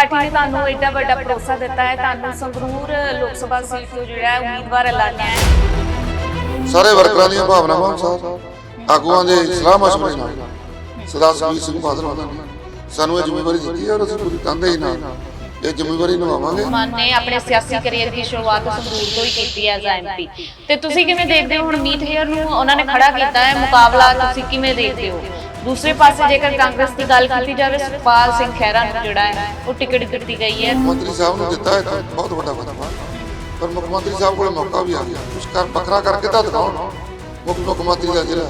Party ਨੇ ਤੁਹਾਨੂੰ ਐਡਾ ਵੱਡਾ ਭਰੋਸਾ ਦਿੱਤਾ ਹੈ, ਤੁਹਾਨੂੰ ਸੰਗਰੂਰ ਲੋਕ ਸਭਾ ਸੀਟ ਤੋਂ ਜਿਹੜਾ ਹੈ ਉਮੀਦਵਾਰ ਐਲਾਨਿਆ ਹੈ। ਸਾਰੇ ਵਰਕਰਾਂ ਦੀਆਂ ਭਾਵਨਾਵਾਂ ਅਨੁਸਾਰ ਆਗੂਆਂ ਦੇ ਸਲਾਹ ਮਸ਼ਵਰੇ ਨਾਲ ਸਰਦਾਰ ਸੁਖਬੀਰ ਸਿੰਘ ਬਾਦਲ ਸਾਨੂੰ ਇਹ ਜ਼ਿੰਮੇਵਾਰੀ ਦਿੱਤੀ ਹੈ ਔਰ ਅਸੀਂ ਪੂਰੀ ਤਨਦੇਹੀ ਨਾਲ ਇਹ ਜ਼ਿੰਮੇਵਾਰੀ ਨਿਭਾਵਾਂਗੇ। ਮਾਨ ਨੇ ਆਪਣੇ ਸਿਆਸੀ ਕੈਰੀਅਰ ਦੀ ਸ਼ੁਰੂਆਤ ਸੰਗਰੂਰ ਤੋਂ ਹੀ ਕੀਤੀ ਹੈ ਐਜ਼ ਐਮਪੀ ਤੇ ਤੁਸੀਂ ਕਿਵੇਂ ਦੇਖਦੇ ਹੋ ਹੁਣ ਮੀਤ ਹੇਅਰ ਨੂੰ? ਉਹਨਾਂ ਨੇ ਖੜਾ ਕੀਤਾ ਹੈ ਮੁਕਾਬਲਾ ਤੁਸੀਂ ਕਿਵੇਂ ਦੇਖਦੇ ਹੋ? ਦੂਸਰੇ ਪਾਸੇ ਜੇਕਰ ਕਾਂਗਰਸ ਦੀ ਗੱਲ ਕੀਤੀ ਜਾਵੇ ਸੁਖਪਾਲ ਸਿੰਘ ਖਹਿਰਾ ਨੂੰ ਜਿਹੜਾ ਹੈ ਉਹ ਟਿਕਟ ਦਿੱਤੀ ਗਈ ਹੈ। ਮੰਤਰੀ ਸਾਹਿਬ ਨੂੰ ਦਿੱਤਾ ਹੈ ਤਾਂ ਬਹੁਤ ਵੱਡਾ ਵਤਵਾ ਪਰ ਮੁੱਖ ਮੰਤਰੀ ਸਾਹਿਬ ਕੋਲ ਮੌਕਾ ਵੀ ਆ ਗਿਆ। ਕੁਝ ਕਰ ਵੱਖਰਾ ਕਰਕੇ ਤਾਂ ਦਿਖਾਉਣ ਮੁੱਖ ਮੁੱਖ ਮੰਤਰੀ ਦਾ ਜ਼ਿਲ੍ਹਾ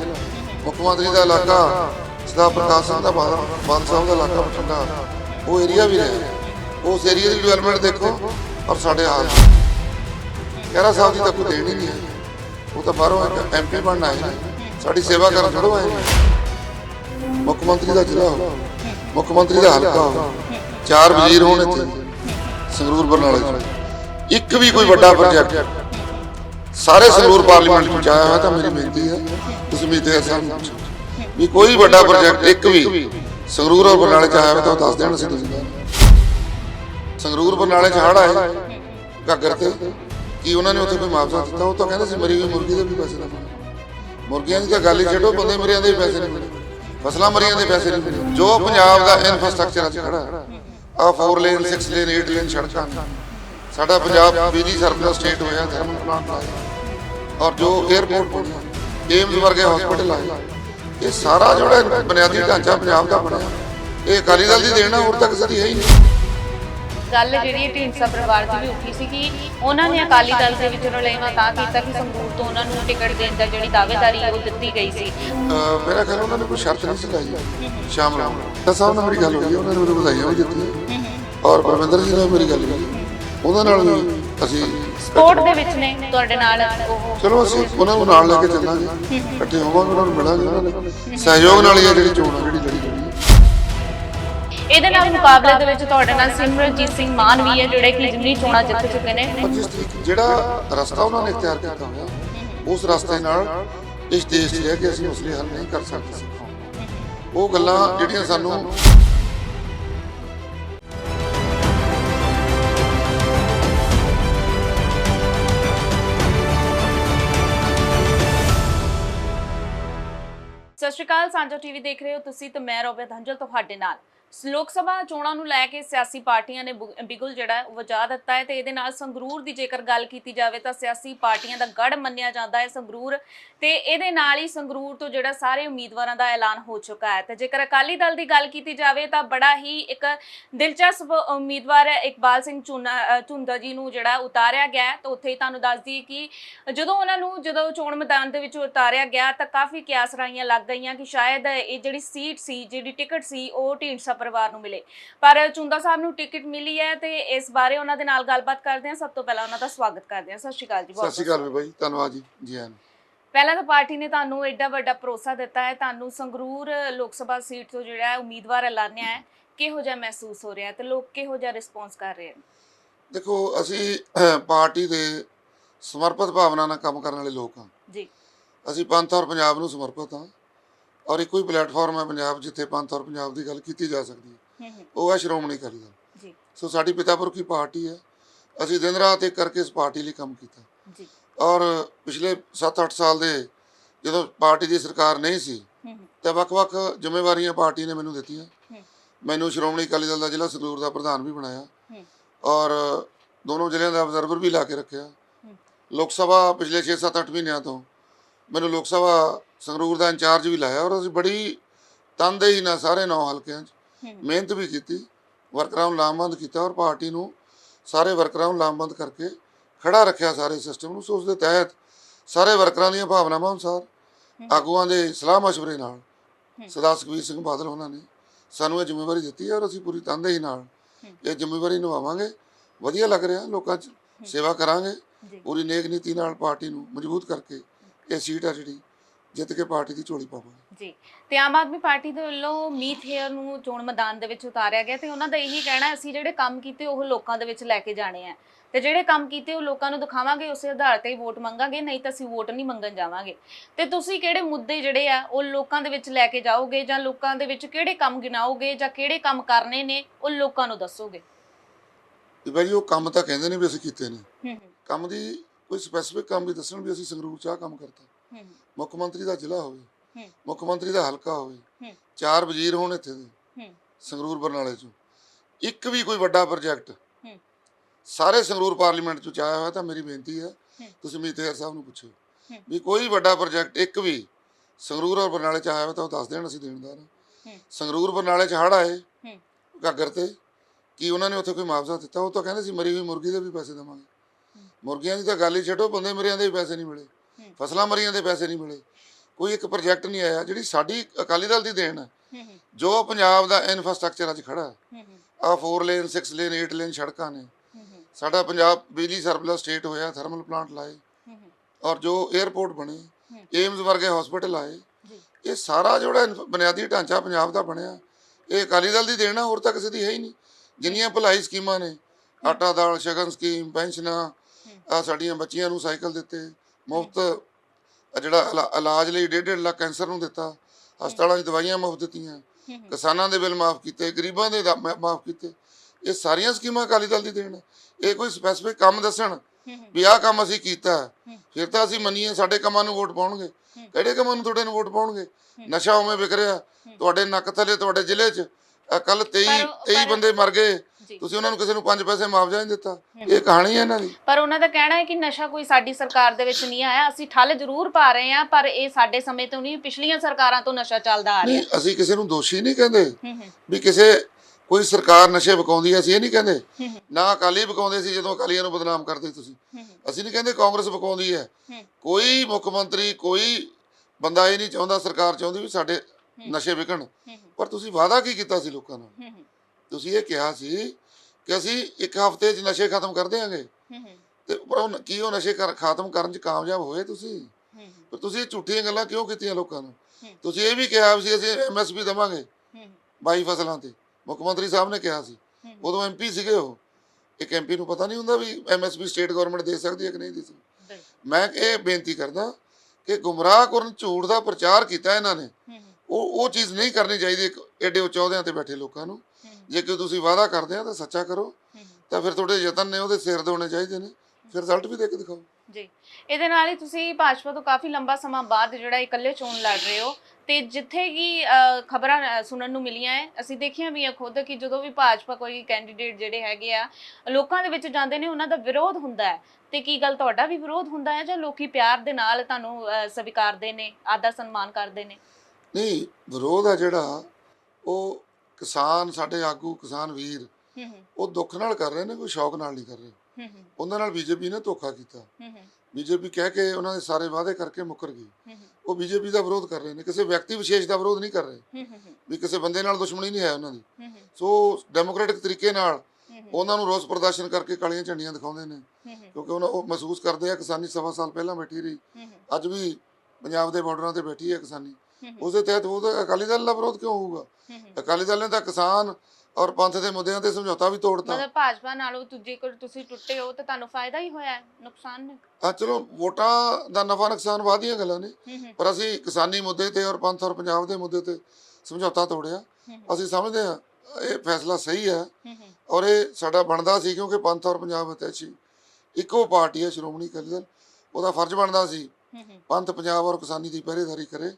ਮੁੱਖ ਮੰਤਰੀ ਦਾ ਇਲਾਕਾ ਸਦਾ ਪ੍ਰਕਾਸ਼ ਸਿੰਘ ਦਾ ਬਾਦਲ ਸਾਹਿਬ ਦਾ ਇਲਾਕਾ ਬਠਿੰਡਾ ਉਹ ਏਰੀਆ ਵੀ ਰਿਹਾ। ਉਸ ਏਰੀਆ ਦੀ ਡਿਵੈਲਪਮੈਂਟ ਦੇਖੋ ਔਰ ਸਾਡੇ ਹਾਲ ਖਹਿਰਾ ਸਾਹਿਬ ਦੀ ਤਾਂ ਕੋਈ ਦੇਣ ਹੀ ਨਹੀਂ ਹੈ ਉਹ ਤਾਂ ਬਾਹਰੋਂ ਇੱਕ ਐਮਪੀ ਬਣਨ ਆਏ ਨੇ। ਸਾਡੀ ਸੇਵਾ ਕਰਨ ਥੋੜ੍ਹਾ ਆਏ ਨੇ। ਮੁੱਖ ਮੰਤਰੀ ਦਾ ਜ਼ਿਲ੍ਹਾ ਹੋ ਮੁੱਖ ਮੰਤਰੀ ਦਾ ਹਲਕਾ ਹੋ ਚਾਰ ਵਜ਼ੀਰ ਹੋਣ ਇੱਥੇ ਸੰਗਰੂਰ ਬਰਨਾਲੇ ਇੱਕ ਵੀ ਕੋਈ ਵੱਡਾ ਪ੍ਰੋਜੈਕਟ ਸਾਰੇ ਸੰਗਰੂਰ ਪਾਰਲੀਮੈਂਟ ਵਿੱਚ ਆਇਆ ਹੋਇਆ ਤਾਂ ਮੇਰੀ ਬੇਨਤੀ ਹੈ, ਤੁਸੀਂ ਵੀ ਤੇ ਸਾਨੂੰ ਵੀ ਕੋਈ ਵੱਡਾ ਪ੍ਰੋਜੈਕਟ ਇੱਕ ਵੀ ਸੰਗਰੂਰ ਔਰ ਬਰਨਾਲੇ 'ਚ ਆਇਆ ਹੋਇਆ ਤਾਂ ਉਹ ਦੱਸ ਦੇਣ ਸੀ ਤੁਸੀਂ। ਸੰਗਰੂਰ ਬਰਨਾਲੇ 'ਚ ਹੜ੍ਹ ਆਏ ਘੱਗਰ ਤੇ ਕੀ ਉਹਨਾਂ ਨੇ ਉੱਥੇ ਕੋਈ ਮੁਆਵਜ਼ਾ ਦਿੱਤਾ? ਉਹ ਤਾਂ ਕਹਿੰਦੇ ਸੀ ਮਰੀ ਹੋਈ ਮੁਰਗੀ ਦੇ ਵੀ ਪੈਸੇ ਨਾ ਮੁਰਗੀਆਂ ਦੀ ਤਾਂ ਗੱਲ ਹੀ ਛੱਡੋ, ਬੰਦੇ ਮਰੀਆਂ ਦੇ ਵੀ ਪੈਸੇ ਨਹੀਂ ਮਿਲੇ। ਫਸਲਾਂ ਮਰੀਆਂ ਦੇ ਪੈਸੇ ਨਹੀਂ ਮਿਲੇ। ਜੋ ਪੰਜਾਬ ਦਾ ਇਨਫਰਾਸਟ੍ਰਕਚਰ ਅੱਜ ਖੜਾ ਆ 4 ਲੇਨ 6 ਲੇਨ 8 ਲੇਨ ਸੜਕਾਂ ਸਾਡਾ ਪੰਜਾਬ ਬਿਜਲੀ ਸਰਪਲਸ ਸਟੇਟ ਹੋਇਆ ਥਰਮਲ ਪਲਾਂਟ ਲਾਇਆ। ਔਰ ਜੋ 에어ਪੋਰਟ ਬਣਿਆ ਏਮਜ਼ ਵਰਗੇ ਹਸਪੀਟਲ ਆਏ ਇਹ ਸਾਰਾ ਜਿਹੜਾ ਬੁਨਿਆਦੀ ਢਾਂਚਾ ਪੰਜਾਬ ਦਾ ਬਣਿਆ। ਇਹ ਅਕਾਲੀ ਦਲ ਦੀ ਦੇਣ ਆ ਹੋਰ ਤੱਕ ਸਦੀ ਹੈ ਹੀ ਨਹੀਂ। ਗੱਲ ਜਿਹੜੀ ਹੈ ਢੀਂਡਸਾ ਪਰਿਵਾਰ ਦੀ ਵੀ ਉੱਠੀ ਸੀ ਕਿ ਉਹਨਾਂ ਨੇ ਅਕਾਲੀ ਦਲ ਦੇ ਵਿੱਚ ਰਲੇਵਾ ਤਾਂ ਕੀਤਾ ਕਿ ਸੰਗਰੂਰ ਤੋਂ ਉਹਨਾਂ ਨੂੰ ਟਿਕਟ ਦੇਣ ਦਾ ਜਿਹੜੀ ਦਾਅਵੇਦਾਰੀ ਉਹ ਦਿੱਤੀ ਗਈ ਸੀ। ਮੇਰਾ ਖਿਆਲ ਉਹਨਾਂ ਨੇ ਕੋਈ ਸ਼ਰਤ ਨਹੀਂ ਸੀ ਲਾਈ। ਹੋਣ ਦੀ। ਤਾਂ ਸਾਹਿਬ ਨਾਲ ਮੇਰੀ ਗੱਲ ਹੋਈ ਉਹਨਾਂ ਨੇ ਮੈਨੂੰ ਵਧਾਈਆਂ ਵੀ ਦਿੱਤੀਆਂ। ਔਰ ਪਰਮਿੰਦਰ ਜੀ ਨਾਲ ਮੇਰੀ ਗੱਲ ਹੋਈ। ਉਹਨਾਂ ਨਾਲ ਵੀ ਅਸੀਂ ਸਪੋਰਟ ਦੇ ਵਿੱਚ ਨੇ ਤੁਹਾਡੇ ਨਾਲ ਉਹ। ਚਲੋ ਅਸੀਂ ਉਹਨਾਂ ਨੂੰ ਨਾਲ ਲੈ ਕੇ ਚੱਲਾਂਗੇ। ਇਕੱਠੇ ਹੋਵਾਂਗੇ ਉਹਨਾਂ ਨੂੰ ਮਿਲਾਂਗੇ ਉਹਨਾਂ ਨੇ ਸਹਿਯੋਗ ਨਾਲ ਹੀ ਜਿਹੜੀ ਚੋਣ ਆ ਜਿਹੜੀ ਇਹਦੇ ਨਾਲ ਮੁਕਾਬਲੇ ਦੇ ਵਿੱਚ ਤੁਹਾਡੇ ਨਾਲ ਸਿਮਰਨਜੀਤ ਸਿੰਘ ਮਾਨ ਵੀ ਹੈ ਜਿਹੜੇ ਕਿ ਜਿਮਨੀ ਚੋਣਾਂ ਜਿੱਤ ਚੁੱਕੇ ਨੇ। 25 ਤਰੀਕ ਜਿਹੜਾ ਰਸਤਾ ਉਹਨਾਂ ਨੇ ਇਖਤਿਆਰ ਕੀਤਾ ਹੋਇਆ ਉਸ ਰਸਤੇ ਨਾਲ ਇਸ ਦੇਸ਼ 'ਚ ਰਹਿ ਕੇ ਅਸੀਂ ਮਸਲੇ ਹੱਲ ਨਹੀਂ ਕਰ ਸਕਦੇ ਉਹ ਗੱਲਾਂ ਜਿਹੜੀਆਂ ਸਾਨੂੰ ਸਤਿ ਸ਼੍ਰੀ ਅਕਾਲ ਸਾਂਝਾ ਟੀਵੀ ਦੇਖ ਰਹੇ ਹੋ ਤੁਸੀਂ ਤੇ ਮੈਂ ਰੋਬਿਆ ਧੰਜਲ ਤੁਹਾਡੇ ਨਾਲ। ਲੋਕ ਸਭਾ ਚੋਣਾਂ ਨੂੰ ਲੈ ਕੇ ਸਿਆਸੀ ਪਾਰਟੀਆਂ ਨੇ ਬੁ- ਬਿਗੁਲ ਜਿਹੜਾ ਵਜਾ ਦਿੱਤਾ ਹੈ ਤੇ ਇਹਦੇ ਨਾਲ ਸੰਗਰੂਰ ਦੀ ਜੇਕਰ ਗੱਲ ਕੀਤੀ ਜਾਵੇ ਤਾਂ ਸਿਆਸੀ ਪਾਰਟੀਆਂ ਦਾ ਗੜ ਮੰਨਿਆ ਜਾਂਦਾ ਹੈ ਸੰਗਰੂਰ ਤੇ ਇਹਦੇ ਨਾਲ ਹੀ ਸੰਗਰੂਰ ਤੋਂ ਜਿਹੜਾ ਸਾਰੇ ਉਮੀਦਵਾਰਾਂ ਦਾ ਐਲਾਨ ਹੋ ਚੁੱਕਾ ਹੈ ਤੇ ਜੇਕਰ ਅਕਾਲੀ ਦਲ ਦੀ ਗੱਲ ਕੀਤੀ ਜਾਵੇ ਤਾਂ ਬੜਾ ਹੀ ਇੱਕ ਦਿਲਚਸਪ ਉਮੀਦਵਾਰ ਹੈ ਇਕਬਾਲ ਸਿੰਘ ਚੁੰਨਾ ਅ, ਜੀ ਨੂੰ ਜਿਹੜਾ ਉਤਾਰਿਆ ਗਿਆ ਤਾਂ ਉੱਥੇ ਹੀ ਤੁਹਾਨੂੰ ਦੱਸ ਦਈਏ ਕਿ ਜਦੋਂ ਉਹਨਾਂ ਨੂੰ ਜਦੋਂ ਚੋਣ ਮੈਦਾਨ ਦੇ ਵਿੱਚ ਉਤਾਰਿਆ ਗਿਆ ਤਾਂ ਕਾਫੀ ਕਿਆਸ ਰਾਈਆਂ ਲੱਗ ਗਈਆਂ ਕਿ ਸ਼ਾਇਦ ਇਹ ਜਿਹੜੀ ਸੀਟ ਸੀ ਜਿਹੜੀ ਟਿਕਟ ਸੀ ਉਹ ਢੀਂਡਸਾ ਪਰਿਵਾਰ ਨੂੰ ਮਿਲੇ। ਪਰ ਚੁੰਦਾ ਸਾਹਿਬ ਨੂੰ ਟਿਕਟ ਮਿਲੀ ਹੈ ਤੇ ਇਸ ਬਾਰੇ ਉਹਨਾਂ ਦੇ ਨਾਲ ਗੱਲਬਾਤ ਕਰਦੇ ਹਾਂ। ਸਭ ਤੋਂ ਪਹਿਲਾਂ ਉਹਨਾਂ ਦਾ ਸਵਾਗਤ ਕਰਦੇ ਹਾਂ। ਸਤਿ ਸ਼੍ਰੀ ਅਕਾਲ ਜੀ ਸਤਿ ਸ਼੍ਰੀ ਅਕਾਲ ਬਾਈ ਧੰਨਵਾਦ ਜੀ। ਜੀ ਆਇਆਂ ਨੂੰ। ਪਹਿਲਾਂ ਤਾਂ ਪਾਰਟੀ ਨੇ ਤੁਹਾਨੂੰ ਐਡਾ ਵੱਡਾ ਭਰੋਸਾ ਦਿੱਤਾ ਹੈ। ਤੁਹਾਨੂੰ ਸੰਗਰੂਰ ਲੋਕ ਸਭਾ ਸੀਟ ਤੋਂ ਜਿਹੜਾ ਹੈ ਉਮੀਦਵਾਰ ਐਲਾਨਿਆ ਹੈ। ਕਿਹੋ ਜਿਹਾ ਮਹਿਸੂਸ ਹੋ ਰਿਹਾ ਹੈ ਤੇ ਲੋਕ ਕਿਹੋ ਜਿਹਾ ਰਿਸਪੌਂਸ ਕਰ ਰਹੇ ਹਨ? ਦੇਖੋ ਅਸੀਂ ਪਾਰਟੀ ਦੇ ਸਮਰਪਿਤ ਭਾਵਨਾ ਨਾਲ ਕੰਮ ਕਰਨ ਵਾਲੇ ਲੋਕ ਹਾਂ। ਜੀ। ਅਸੀਂ ਪੰਥ ਔਰ ਪੰਜਾਬ ਨੂੰ ਸਮਰਪਿਤ ਹਾਂ। ਔਰ ਇੱਕੋ ਹੀ ਪਲੇਟਫਾਰਮ ਹੈ ਪੰਜਾਬ ਜਿੱਥੇ ਪੰਥ ਔਰ ਪੰਜਾਬ ਦੀ ਗੱਲ ਕੀਤੀ ਜਾ ਸਕਦੀ ਹੈ। ਉਹ ਹੈ ਸ਼੍ਰੋਮਣੀ ਅਕਾਲੀ ਦਲ। ਜੀ। ਸੋ ਸਾਡੀ ਪਿਤਾ ਪੁਰਖੀ ਪਾਰਟੀ ਹੈ। ਅਸੀਂ ਦਿਨ ਰਾਤ ਇੱਕ ਕਰਕੇ ਇਸ ਪਾਰਟੀ ਲਈ ਕੰਮ ਕੀਤਾ। ਜੀ। ਔਰ ਪਿਛਲੇ 7-8 ਸਾਲ ਦੇ ਜਦੋਂ ਪਾਰਟੀ ਦੀ ਸਰਕਾਰ ਨਹੀਂ ਸੀ ਤੇ ਵੱਖ-ਵੱਖ ਜ਼ਿੰਮੇਵਾਰੀਆਂ ਪਾਰਟੀ ਨੇ ਮੈਨੂੰ ਦਿੱਤੀਆਂ। ਮੈਨੂੰ ਸ਼੍ਰੋਮਣੀ ਅਕਾਲੀ ਦਲ ਦਾ ਜ਼ਿਲ੍ਹਾ ਸੰਗਰੂਰ ਦਾ ਪ੍ਰਧਾਨ ਵੀ ਬਣਾਇਆ। ਔਰ ਦੋਨੋਂ ਜ਼ਿਲ੍ਹਿਆਂ ਦਾ ਅਬਜ਼ਰਵਰ ਵੀ ਲਾ ਕੇ ਰੱਖਿਆ। ਲੋਕ ਸਭਾ ਪਿਛਲੇ 6-7-8 ਮਹੀਨਿਆਂ ਤੋਂ ਮੈਨੂੰ ਲੋਕ ਸਭਾ ਸੰਗਰੂਰ ਦਾ ਇੰਚਾਰਜ ਵੀ ਲਾਇਆ ਔਰ ਅਸੀਂ ਬੜੀ ਤਨਦੇਹੀ ਨਾਲ ਸਾਰੇ ਨੌ ਹਲਕਿਆਂ 'ਚ ਮਿਹਨਤ ਵੀ ਕੀਤੀ ਵਰਕਰਾਂ ਨੂੰ ਲਾਮਬੰਦ ਕੀਤਾ ਔਰ ਪਾਰਟੀ ਨੂੰ ਸਾਰੇ ਵਰਕਰਾਂ ਨੂੰ ਲਾਮਬੰਦ ਕਰਕੇ ਖੜਾ ਰੱਖਿਆ ਸਾਰੇ ਸਿਸਟਮ ਨੂੰ ਸੋ ਉਸ ਦੇ ਤਹਿਤ ਸਾਰੇ ਵਰਕਰਾਂ ਦੀਆਂ ਭਾਵਨਾਵਾਂ ਅਨੁਸਾਰ ਆਗੂਆਂ ਦੇ ਸਲਾਹ ਮਸ਼ਵਰੇ ਨਾਲ ਸਰਦਾਰ ਸੁਖਬੀਰ ਸਿੰਘ ਬਾਦਲ ਉਹਨਾਂ ਨੇ ਸਾਨੂੰ ਇਹ ਜ਼ਿੰਮੇਵਾਰੀ ਦਿੱਤੀ ਹੈ ਔਰ ਅਸੀਂ ਪੂਰੀ ਤਨਦੇਹੀ ਨਾਲ ਇਹ ਜ਼ਿੰਮੇਵਾਰੀ ਨਿਭਾਵਾਂਗੇ। ਵਧੀਆ ਲੱਗ ਰਿਹਾ ਲੋਕਾਂ 'ਚ ਸੇਵਾ ਕਰਾਂਗੇ ਪੂਰੀ ਨੇਕ ਨੀਤੀ ਨਾਲ ਪਾਰਟੀ ਨੂੰ ਮਜ਼ਬੂਤ ਕਰਕੇ ਇਹ ਸੀਟ ਆ ਜਿਹੜੀ ਜਿੱਤ ਕੇ ਪਾਰਟੀ ਦੀ ਝੋਲੀ ਪਾਵਾਂਗੇ। ਜੀ ਤੇ ਆਮ ਆਦਮੀ ਪਾਰਟੀ ਦੇ ਵੱਲੋਂ ਮੀਤ ਹੇਅਰ ਨੂੰ ਚੋਣ ਮੈਦਾਨ ਦੇ ਵਿੱਚ ਉਤਾਰਿਆ ਗਿਆ ਤੇ ਉਹਨਾਂ ਦਾ ਇਹੀ ਕਹਿਣਾ ਅਸੀਂ ਜਿਹੜੇ ਕੰਮ ਕੀਤੇ ਉਹ ਲੋਕਾਂ ਦੇ ਵਿੱਚ ਲੈ ਕੇ ਜਾਣੇ ਆ। ਤੇ ਜਿਹੜੇ ਕੰਮ ਕੀਤੇ ਉਹ ਲੋਕਾਂ ਨੂੰ ਦਿਖਾਵਾਂਗੇ ਉਸੇ ਆਧਾਰ ਤੇ ਹੀ ਵੋਟ ਮੰਗਾਂਗੇ ਨਹੀਂ ਤਾਂ ਅਸੀਂ ਵੋਟ ਨਹੀਂ ਮੰਗਣ ਜਾਵਾਂਗੇ। ਤੇ ਤੁਸੀਂ ਕਿਹੜੇ ਮੁੱਦੇ ਜਿਹੜੇ ਆ ਉਹ ਲੋਕਾਂ ਦੇ ਵਿੱਚ ਲੈ ਕੇ ਜਾਓਗੇ ਜਾਂ ਲੋਕਾਂ ਦੇ ਵਿੱਚ ਕਿਹੜੇ ਕੰਮ ਗਿਣਾਓਗੇ ਜਾਂ ਕਿਹੜੇ ਕੰਮ ਕਰਨੇ ਨੇ ਉਹ ਲੋਕਾਂ ਨੂੰ ਦੱਸੋਗੇ? ਵੀ ਭਾਈ ਉਹ ਕੰਮ ਤਾਂ ਕਹਿੰਦੇ ਨੇ ਵੀ ਅਸੀਂ ਕੀਤੇ ਨੇ। ਕੰਮ ਦੀ ਕੋਈ ਸਪੈਸੀਫਿਕ ਕੰਮ ਵੀ ਦੱਸਣ ਵੀ ਅਸੀਂ ਸੰਗਰੂਰ ਚ ਕੰਮ ਕਰਤਾ। ਮੁੱਖ ਮੰਤਰੀ ਦਾ ਜ਼ਿਲ੍ਹਾ ਹੋਵੇ। ਮੁੱਖ ਮੰਤਰੀ ਦਾ ਹਲਕਾ ਹੋਵੇ। ਚਾਰ ਵਜ਼ੀਰ ਹੋਣ ਇੱਥੇ ਦੇ ਸੰਗਰੂਰ ਬਰਨਾਲੇ ਚੋਂ ਇੱਕ ਵੀ ਕੋਈ ਵੱਡਾ ਪ੍ਰੋਜੈਕਟ। ਸਾਰੇ ਸੰਗਰੂਰ ਪਾਰਲੀਮੈਂਟ ਚੋਂ ਚਾਇਆ ਹੋਇਆ ਤਾਂ ਮੇਰੀ ਬੇਨਤੀ ਹੈ। ਤੁਸੀਂ ਮੀਤੇਰ ਸਾਹਿਬ ਨੂੰ ਪੁੱਛੋ। ਵੀ ਕੋਈ ਵੱਡਾ ਪ੍ਰੋਜੈਕਟ ਇੱਕ ਵੀ ਸੰਗਰੂਰ ਔਰ ਬਰਨਾਲੇ ਚ ਆਇਆ ਹੋਇਆ ਤਾਂ ਉਹ ਦੱਸ ਦੇਣ ਅਸੀਂ ਦੇਣਦਾਰ। ਸੰਗਰੂਰ ਬਰਨਾਲੇ ਚ ਹੜ ਆਏ। ਘੱਗਰ ਤੇ ਕੀ ਉਹਨਾਂ ਨੇ ਉੱਥੇ ਕੋਈ ਮੁਆਵਜ਼ਾ ਦਿੱਤਾ ਉਹ ਤਾਂ ਕਹਿੰਦੇ ਸੀ ਮਰੀ ਹੋਈ ਮੁਰਗੀ ਦੇ ਵੀ ਪੈਸੇ ਦੇਵਾਂਗੇ। ਮੁਰਗੀਆਂ ਦੀ ਤਾਂ ਗੱਲ ਹੀ ਛੱਡੋ ਬੰਦੇ ਮਰਿਆਂ ਦੇ ਵੀ ਪੈਸੇ ਨਹੀਂ ਮਿਲੇ। ਫਸਲਾਂ ਮਰੀਆਂ ਦੇ ਪੈਸੇ ਨਹੀਂ ਮਿਲੇ। ਕੋਈ ਇੱਕ ਪ੍ਰੋਜੈਕਟ ਨਹੀਂ ਆਇਆ ਜਿਹੜੀ ਸਾਡੀ ਅਕਾਲੀ ਦਲ ਦੀ ਦੇਣ ਹੈ। ਜੋ ਪੰਜਾਬ ਦਾ ਇਨਫਰਾਸਟ੍ਰਕਚਰ ਅੱਜ ਖੜਾ ਹੈ। ਆ 4 ਲੇਨ 6 ਲੇਨ 8 ਲੇਨ ਸੜਕਾਂ ਨੇ। ਸਾਡਾ ਪੰਜਾਬ ਬਿਜਲੀ ਸਰਪਲਸ ਸਟੇਟ ਹੋਇਆ ਥਰਮਲ ਪਲਾਂਟ ਲਾਏ। ਔਰ ਜੋ 에ਅਰਪੋਰਟ ਬਣੇ ਹੂੰ। ਏਮਸ ਵਰਗੇ ਹਸਪੀਟਲ ਆਏ। ਇਹ ਸਾਰਾ ਜਿਹੜਾ ਬੁਨਿਆਦੀ ਢਾਂਚਾ ਪੰਜਾਬ ਦਾ ਬਣਿਆ। ਇਹ ਅਕਾਲੀ ਦਲ ਦੀ ਦੇਣ ਹੋਰ ਤਾਂ ਕਿਸੇ ਦੀ ਹੈ ਹੀ ਨਹੀਂ। ਜਿੰਨੀਆਂ ਭਲਾਈ ਸਕੀਮਾਂ ਨੇ ਆਟਾ ਦਾਲ ਸ਼ਗਨ ਸਕੀਮ ਪੈਨਸ਼ਨਾਂ ਆ ਸਾਡੀਆਂ ਬੱਚੀਆਂ ਨੂੰ ਸਾਈਕਲ ਦਿੱਤੇ। ਮੁਫਤ ਜਿਹੜਾ ਇਲਾ- ਇਲਾਜ ਲਈ 1.5 ਲੱਖ ਕੈਂਸਰ ਨੂੰ ਦਿੱਤਾ ਹਸਪਤਾਲਾਂ 'ਚ ਦਵਾਈਆਂ ਮੁਫਤ ਦਿੱਤੀਆਂ ਕਿਸਾਨਾਂ ਦੇ ਬਿੱਲ ਮਾਫ ਕੀਤੇ ਗਰੀਬਾਂ ਦੇ ਮਾਫ ਕੀਤੇ ਇਹ ਸਾਰੀਆਂ ਸਕੀਮਾਂ ਅਕਾਲੀ ਦਲ ਦੀ ਦੇਣ। ਇਹ ਕੋਈ ਸਪੈਸੀਫਿਕ ਕੰਮ ਦੱਸਣ ਵੀ ਆਹ ਕੰਮ ਅਸੀਂ ਕੀਤਾ ਹੈ। ਫਿਰ ਤਾਂ ਅਸੀਂ ਮੰਨੀਏ ਸਾਡੇ ਕੰਮਾਂ ਨੂੰ ਵੋਟ ਪਾਉਣਗੇ। ਕਿਹੜੇ ਕੰਮਾਂ ਨੂੰ ਤੁਹਾਡੇ ਨੂੰ ਵੋਟ ਪਾਉਣਗੇ। ਨਸ਼ਾ ਉਵੇਂ ਵਿਕ ਰਿਹਾ। ਤੁਹਾਡੇ ਨੱਕ ਥੱਲੇ ਤੁਹਾਡੇ ਜ਼ਿਲ੍ਹੇ 'ਚ ਕੱਲ 23 ਪਰ- 23 ਪਰ- ਬੰਦੇ ਮਰ ਗਏ ਤੁਸੀਂ ਉਹਨਾਂ ਨੂੰ ਕਿਸੇ ਨੂੰ 5 ਪੈਸੇ ਮੁਆਵਜ਼ਾ ਨਹੀਂ ਦਿੱਤਾ। ਇਹ ਕਹਾਣੀ ਹੈ ਇਹਨਾਂ ਦੀ। ਪਰ ਉਹਨਾਂ ਦਾ ਕਹਿਣਾ ਹੈ ਕਿ ਨਸ਼ਾ ਕੋਈ ਸਾਡੀ ਸਰਕਾਰ ਦੇ ਵਿੱਚ ਨਹੀਂ ਆਇਆ। ਅਸੀਂ ਠੱਲ ਜ਼ਰੂਰ ਪਾ ਰਹੇ ਹਾਂ ਪਰ ਇਹ ਸਾਡੇ ਸਮੇਂ ਤੋਂ ਨਹੀਂ ਪਿਛਲੀਆਂ ਸਰਕਾਰਾਂ ਤੋਂ ਨਸ਼ਾ ਚੱਲਦਾ ਆ ਰਿਹਾ। ਅਸੀਂ ਕਿਸੇ ਨੂੰ ਦੋਸ਼ੀ ਨਹੀਂ ਕਹਿੰਦੇ। ਵੀ ਕਿਸੇ ਕੋਈ ਸਰਕਾਰ ਨਸ਼ੇ ਵਿਕਾਉਂਦੀ ਹੈ ਅਸੀਂ ਇਹ ਨਹੀਂ ਕਹਿੰਦੇ। ਨਾ ਅਕਾਲੀ ਵਿਕਾਉਂਦੇ ਸੀ ਜਦੋਂ ਅਕਾਲੀਆਂ ਨੂੰ ਬਦਨਾਮ ਕਰਦੇ ਤੁਸੀਂ। ਅਸੀਂ ਨਹੀਂ ਕਹਿੰਦੇ ਕਾਂਗਰਸ ਵਿਕਾਉਂਦੀ ਹੂੰ। ਕੋਈ ਮੁੱਖ ਮੰਤਰੀ ਕੋਈ ਬੰਦਾ ਇਹ ਨਹੀਂ ਚਾਹੁੰਦਾ ਸਰਕਾਰ ਚਾਹੁੰਦੀ ਵੀ ਸਾਡੇ ਨਸ਼ੇ ਵਿਕਣ। ਪਰ ਤੁਸੀਂ ਵਾਅਦਾ ਕੀ ਕੀਤਾ ਸੀ ਲੋਕਾਂ ਨਾਲ? ਤੁਸੀਂ ਇਹ ਕਿਹਾ ਸੀ ਕਿ ਅਸੀਂ ਇੱਕ ਹਫ਼ਤੇ 'ਚ ਨਸ਼ੇ ਖਤਮ ਕਰ ਹੂੰ ਤੇ ਪਰ ਉਹ ਕੀ ਉਹ ਨਸ਼ੇ ਕਰ- ਖਤਮ ਕਰਨ 'ਚ ਕਾਮਯਾਬ ਹੋਏ ਤੁਸੀਂ? ਪਰ ਤੁਸੀਂ ਇਹ ਝੂਠੀਆਂ ਗੱਲਾਂ ਕਿਉਂ ਕੀਤੀਆਂ ਲੋਕਾਂ ਨੂੰ। ਤੁਸੀਂ ਇਹ ਵੀ ਕਿਹਾ ਸੀ ਅਸੀਂ ਐਮਐਸਪੀ ਦਵਾਂਗੇ ਹੂੰ ਬਾਈ ਫਸਲਾਂ ਤੇ। ਮੁੱਖ ਮੰਤਰੀ ਸਾਹਿਬ ਨੇ ਕਿਹਾ ਸੀ। ਉਦੋਂ ਐਮਪੀ ਸੀਗੇ ਉਹ। ਇੱਕ ਐਮਪੀ ਨੂੰ ਪਤਾ ਨਹੀਂ ਹੁੰਦਾ ਵੀ ਐਮਐਸਪੀ ਸਟੇਟ ਗਵਰਨਮੈਂਟ ਦੇ ਸਕਦੀ ਹੈ ਕਿ ਨਹੀਂ ਦੇ ਸਕਦੀ। ਮੈਂ ਇਹ ਬੇਨਤੀ ਕਰਦਾ ਕਿ ਗੁੰਮਰਾਹ ਕਰਨ ਝੂਠ ਦਾ ਪ੍ਰਚਾਰ ਕੀਤਾ ਇਹਨਾਂ ਨੇ। ਉਹ ਉਹ ਚੀਜ਼ ਨਹੀਂ ਕਰਨੀ ਚਾਹੀਦੀ ਇੱਕ ਐਡੇ ਉੱਚ ਅਹੁਦਿਆਂ ਤੇ ਬੈਠੇ ਲੋਕਾਂ ਨੂੰ। ਜੇ ਕਿ ਤੁਸੀਂ ਵਾਅਦਾ ਕਰਦੇ ਆ ਤਾਂ ਸੱਚਾ ਕਰੋ। ਤਾਂ ਫਿਰ ਤੁਹਾਡੇ ਯਤਨ ਨੇ ਉਹਦੇ ਸਿਰ ਦੇ ਹੋਣੇ ਚਾਹੀਦੇ ਨੇ। ਫਿਰ ਰਿਜ਼ਲਟ ਵੀ ਦੇ ਕੇ ਦਿਖਾਓ। ਜੀ। ਇਹਦੇ ਨਾਲ ਹੀ ਤੁਸੀਂ ਭਾਜਪਾ ਤੋਂ ਕਾਫੀ ਲੰਬਾ ਸਮਾਂ ਬਾਅਦ ਜਿਹੜਾ ਇਕੱਲੇ ਚੋਣ ਲੜ ਰਹੇ ਹੋ ਤੇ ਜਿੱਥੇ ਕਿ ਖਬਰਾਂ ਸੁਣਨ ਨੂੰ ਮਿਲੀਆਂ ਹੈ ਅਸੀਂ ਦੇਖੀਆਂ ਵੀ ਆ ਖੁਦ ਕਿ ਜਦੋਂ ਵੀ ਭਾਜਪਾ ਕੋਈ ਕੈਂਡੀਡੇਟ ਜਿਹੜੇ ਹੈਗੇ ਆ ਲੋਕਾਂ ਦੇ ਵਿੱਚ ਜਾਂਦੇ ਨੇ ਉਹਨਾਂ ਦਾ ਵਿਰੋਧ ਹੁੰਦਾ ਹੈ ਤੇ ਕੀ ਗੱਲ ਤੁਹਾਡਾ ਵੀ ਵਿਰੋਧ ਹੁੰਦਾ ਹੈ ਜਾਂ ਲੋਕੀ ਪਿਆਰ ਦੇ ਨਾਲ ਤੁਹਾਨੂੰ ਸਵੀਕਾਰਦੇ ਨੇ ਆਦਰ ਸਨਮਾਨ ਕਰਦੇ ਨੇ? ਨਹੀਂ ਵਿਰੋਧ ਆ ਜਿਹੜਾ ਉਹ ਕਿਸਾਨ ਸਾਡੇ ਆਗੂ ਕਿਸਾਨ ਵੀਰ ਉਹ ਦੁੱਖ ਨਾਲ ਕਰ ਰਹੇ ਨੇ ਕੋਈ ਸ਼ੌਕ ਨਾਲ ਨਹੀਂ ਕਰ ਰਹੇ। ਉਹਨਾਂ ਨਾਲ ਬੀਜੇਪੀ ਨੇ ਧੋਖਾ ਕੀਤਾ। ਬੀਜੇਪੀ ਕਹਿ ਕੇ ਉਹਨਾਂ ਦੇ ਸਾਰੇ ਵਾਅਦੇ ਕਰਕੇ ਮੁੱਕਰ ਗਈ। ਉਹ ਬੀਜੇਪੀ ਦਾ ਵਿਰੋਧ ਕਰ ਰਹੇ ਨੇ ਕਿਸੇ ਵਿਅਕਤੀ ਵਿਸ਼ੇਸ਼ ਦਾ ਵਿਰੋਧ ਨਹੀਂ ਕਰ ਰਹੇ। ਵੀ ਕਿਸੇ ਬੰਦੇ ਨਾਲ ਦੁਸ਼ਮਣੀ ਨਹੀਂ ਹੈ ਉਹਨਾਂ ਦੀ। ਸੋ ਡੈਮੋਕ੍ਰੈਟਿਕ ਤਰੀਕੇ ਨਾਲ ਉਹਨਾਂ ਨੂੰ ਰੋਸ ਪ੍ਰਦਰਸ਼ਨ ਕਰਕੇ ਕਾਲੀਆਂ ਝੰਡੀਆਂ ਦਿਖਾਉਂਦੇ ਨੇ। ਕਿਉਂਕਿ ਉਹਨਾਂ ਉਹ ਮਹਿਸੂਸ ਕਰਦੇ ਆ ਕਿਸਾਨੀ ਸਵਾ ਸਾਲ ਪਹਿਲਾਂ ਬੈਠੀ ਰਹੀ। ਅੱਜ ਵੀ ਪੰਜਾਬ ਦੇ ਬਾਰਡਰਾਂ ਤੇ ਬੈਠੀ ਹੈ ਕਿਸਾਨੀ। ਹੂੰ ਉਸ ਦੇ ਤਹਿਤ ਉਹ ਅਕਾਲੀ ਦਲ ਦਾ ਵਿਰੋਧ ਕਿਉਂ ਹੋਊਗਾ? ਅਕਾਲੀ ਦਲ ਨੇ ਤਾਂ ਕਿਸਾਨ ਔਰ ਪੰਥ ਦੇ ਮੁੱਦਿਆਂ ਤੇ ਸਮਝੌਤਾ ਵੀ ਤੋੜਤਾ। ਮਤਲਬ ਭਾਜਪਾ ਨਾਲੋਂ ਦੂਜੇ ਕੋਲ ਤੁਸੀਂ ਟੁੱਟੇ ਹੋ ਤਾਂ ਤੁਹਾਨੂੰ ਫਾਇਦਾ ਹੀ ਹੋਇਆ ਨੁਕਸਾਨ ਨਹੀਂ ਆ ਚਲੋ ਵੋਟਾਂ ਦਾ ਨਫਾ ਨੁਕਸਾਨ ਵਾਦੀਆਂ ਗੱਲਾਂ ਨੇ। ਪਰ ਅਸੀਂ ਕਿਸਾਨੀ ਮੁੱਦੇ ਤੇ ਔਰ ਪੰਥ ਔਰ ਪੰਜਾਬ ਦੇ ਮੁੱਦੇ ਤੇ ਸਮਝੌਤਾ ਤੋੜਿਆ। ਅਸੀਂ ਸਮਝਦੇ ਹਾਂ ਇਹ ਫੈਸਲਾ ਸਹੀ ਹੈ ਔਰ ਇਹ ਸਾਡਾ ਬਣਦਾ ਸੀ ਕਿਉਂਕਿ ਪੰਥ ਔਰ ਪੰਜਾਬ ਹਿਤੈਸ਼ੀ ਇੱਕੋ ਪਾਰਟੀ ਹੈ ਸ਼੍ਰੋਮਣੀ ਅਕਾਲੀ ਦਲ। ਉਹਦਾ ਫਰਜ਼ ਬਣਦਾ ਸੀ ਪੰਥ ਪੰਜਾਬ ਔਰ ਕਿਸਾਨੀ ਦੀ ਪਹਿਰੇਦਾਰੀ ਕਰੇ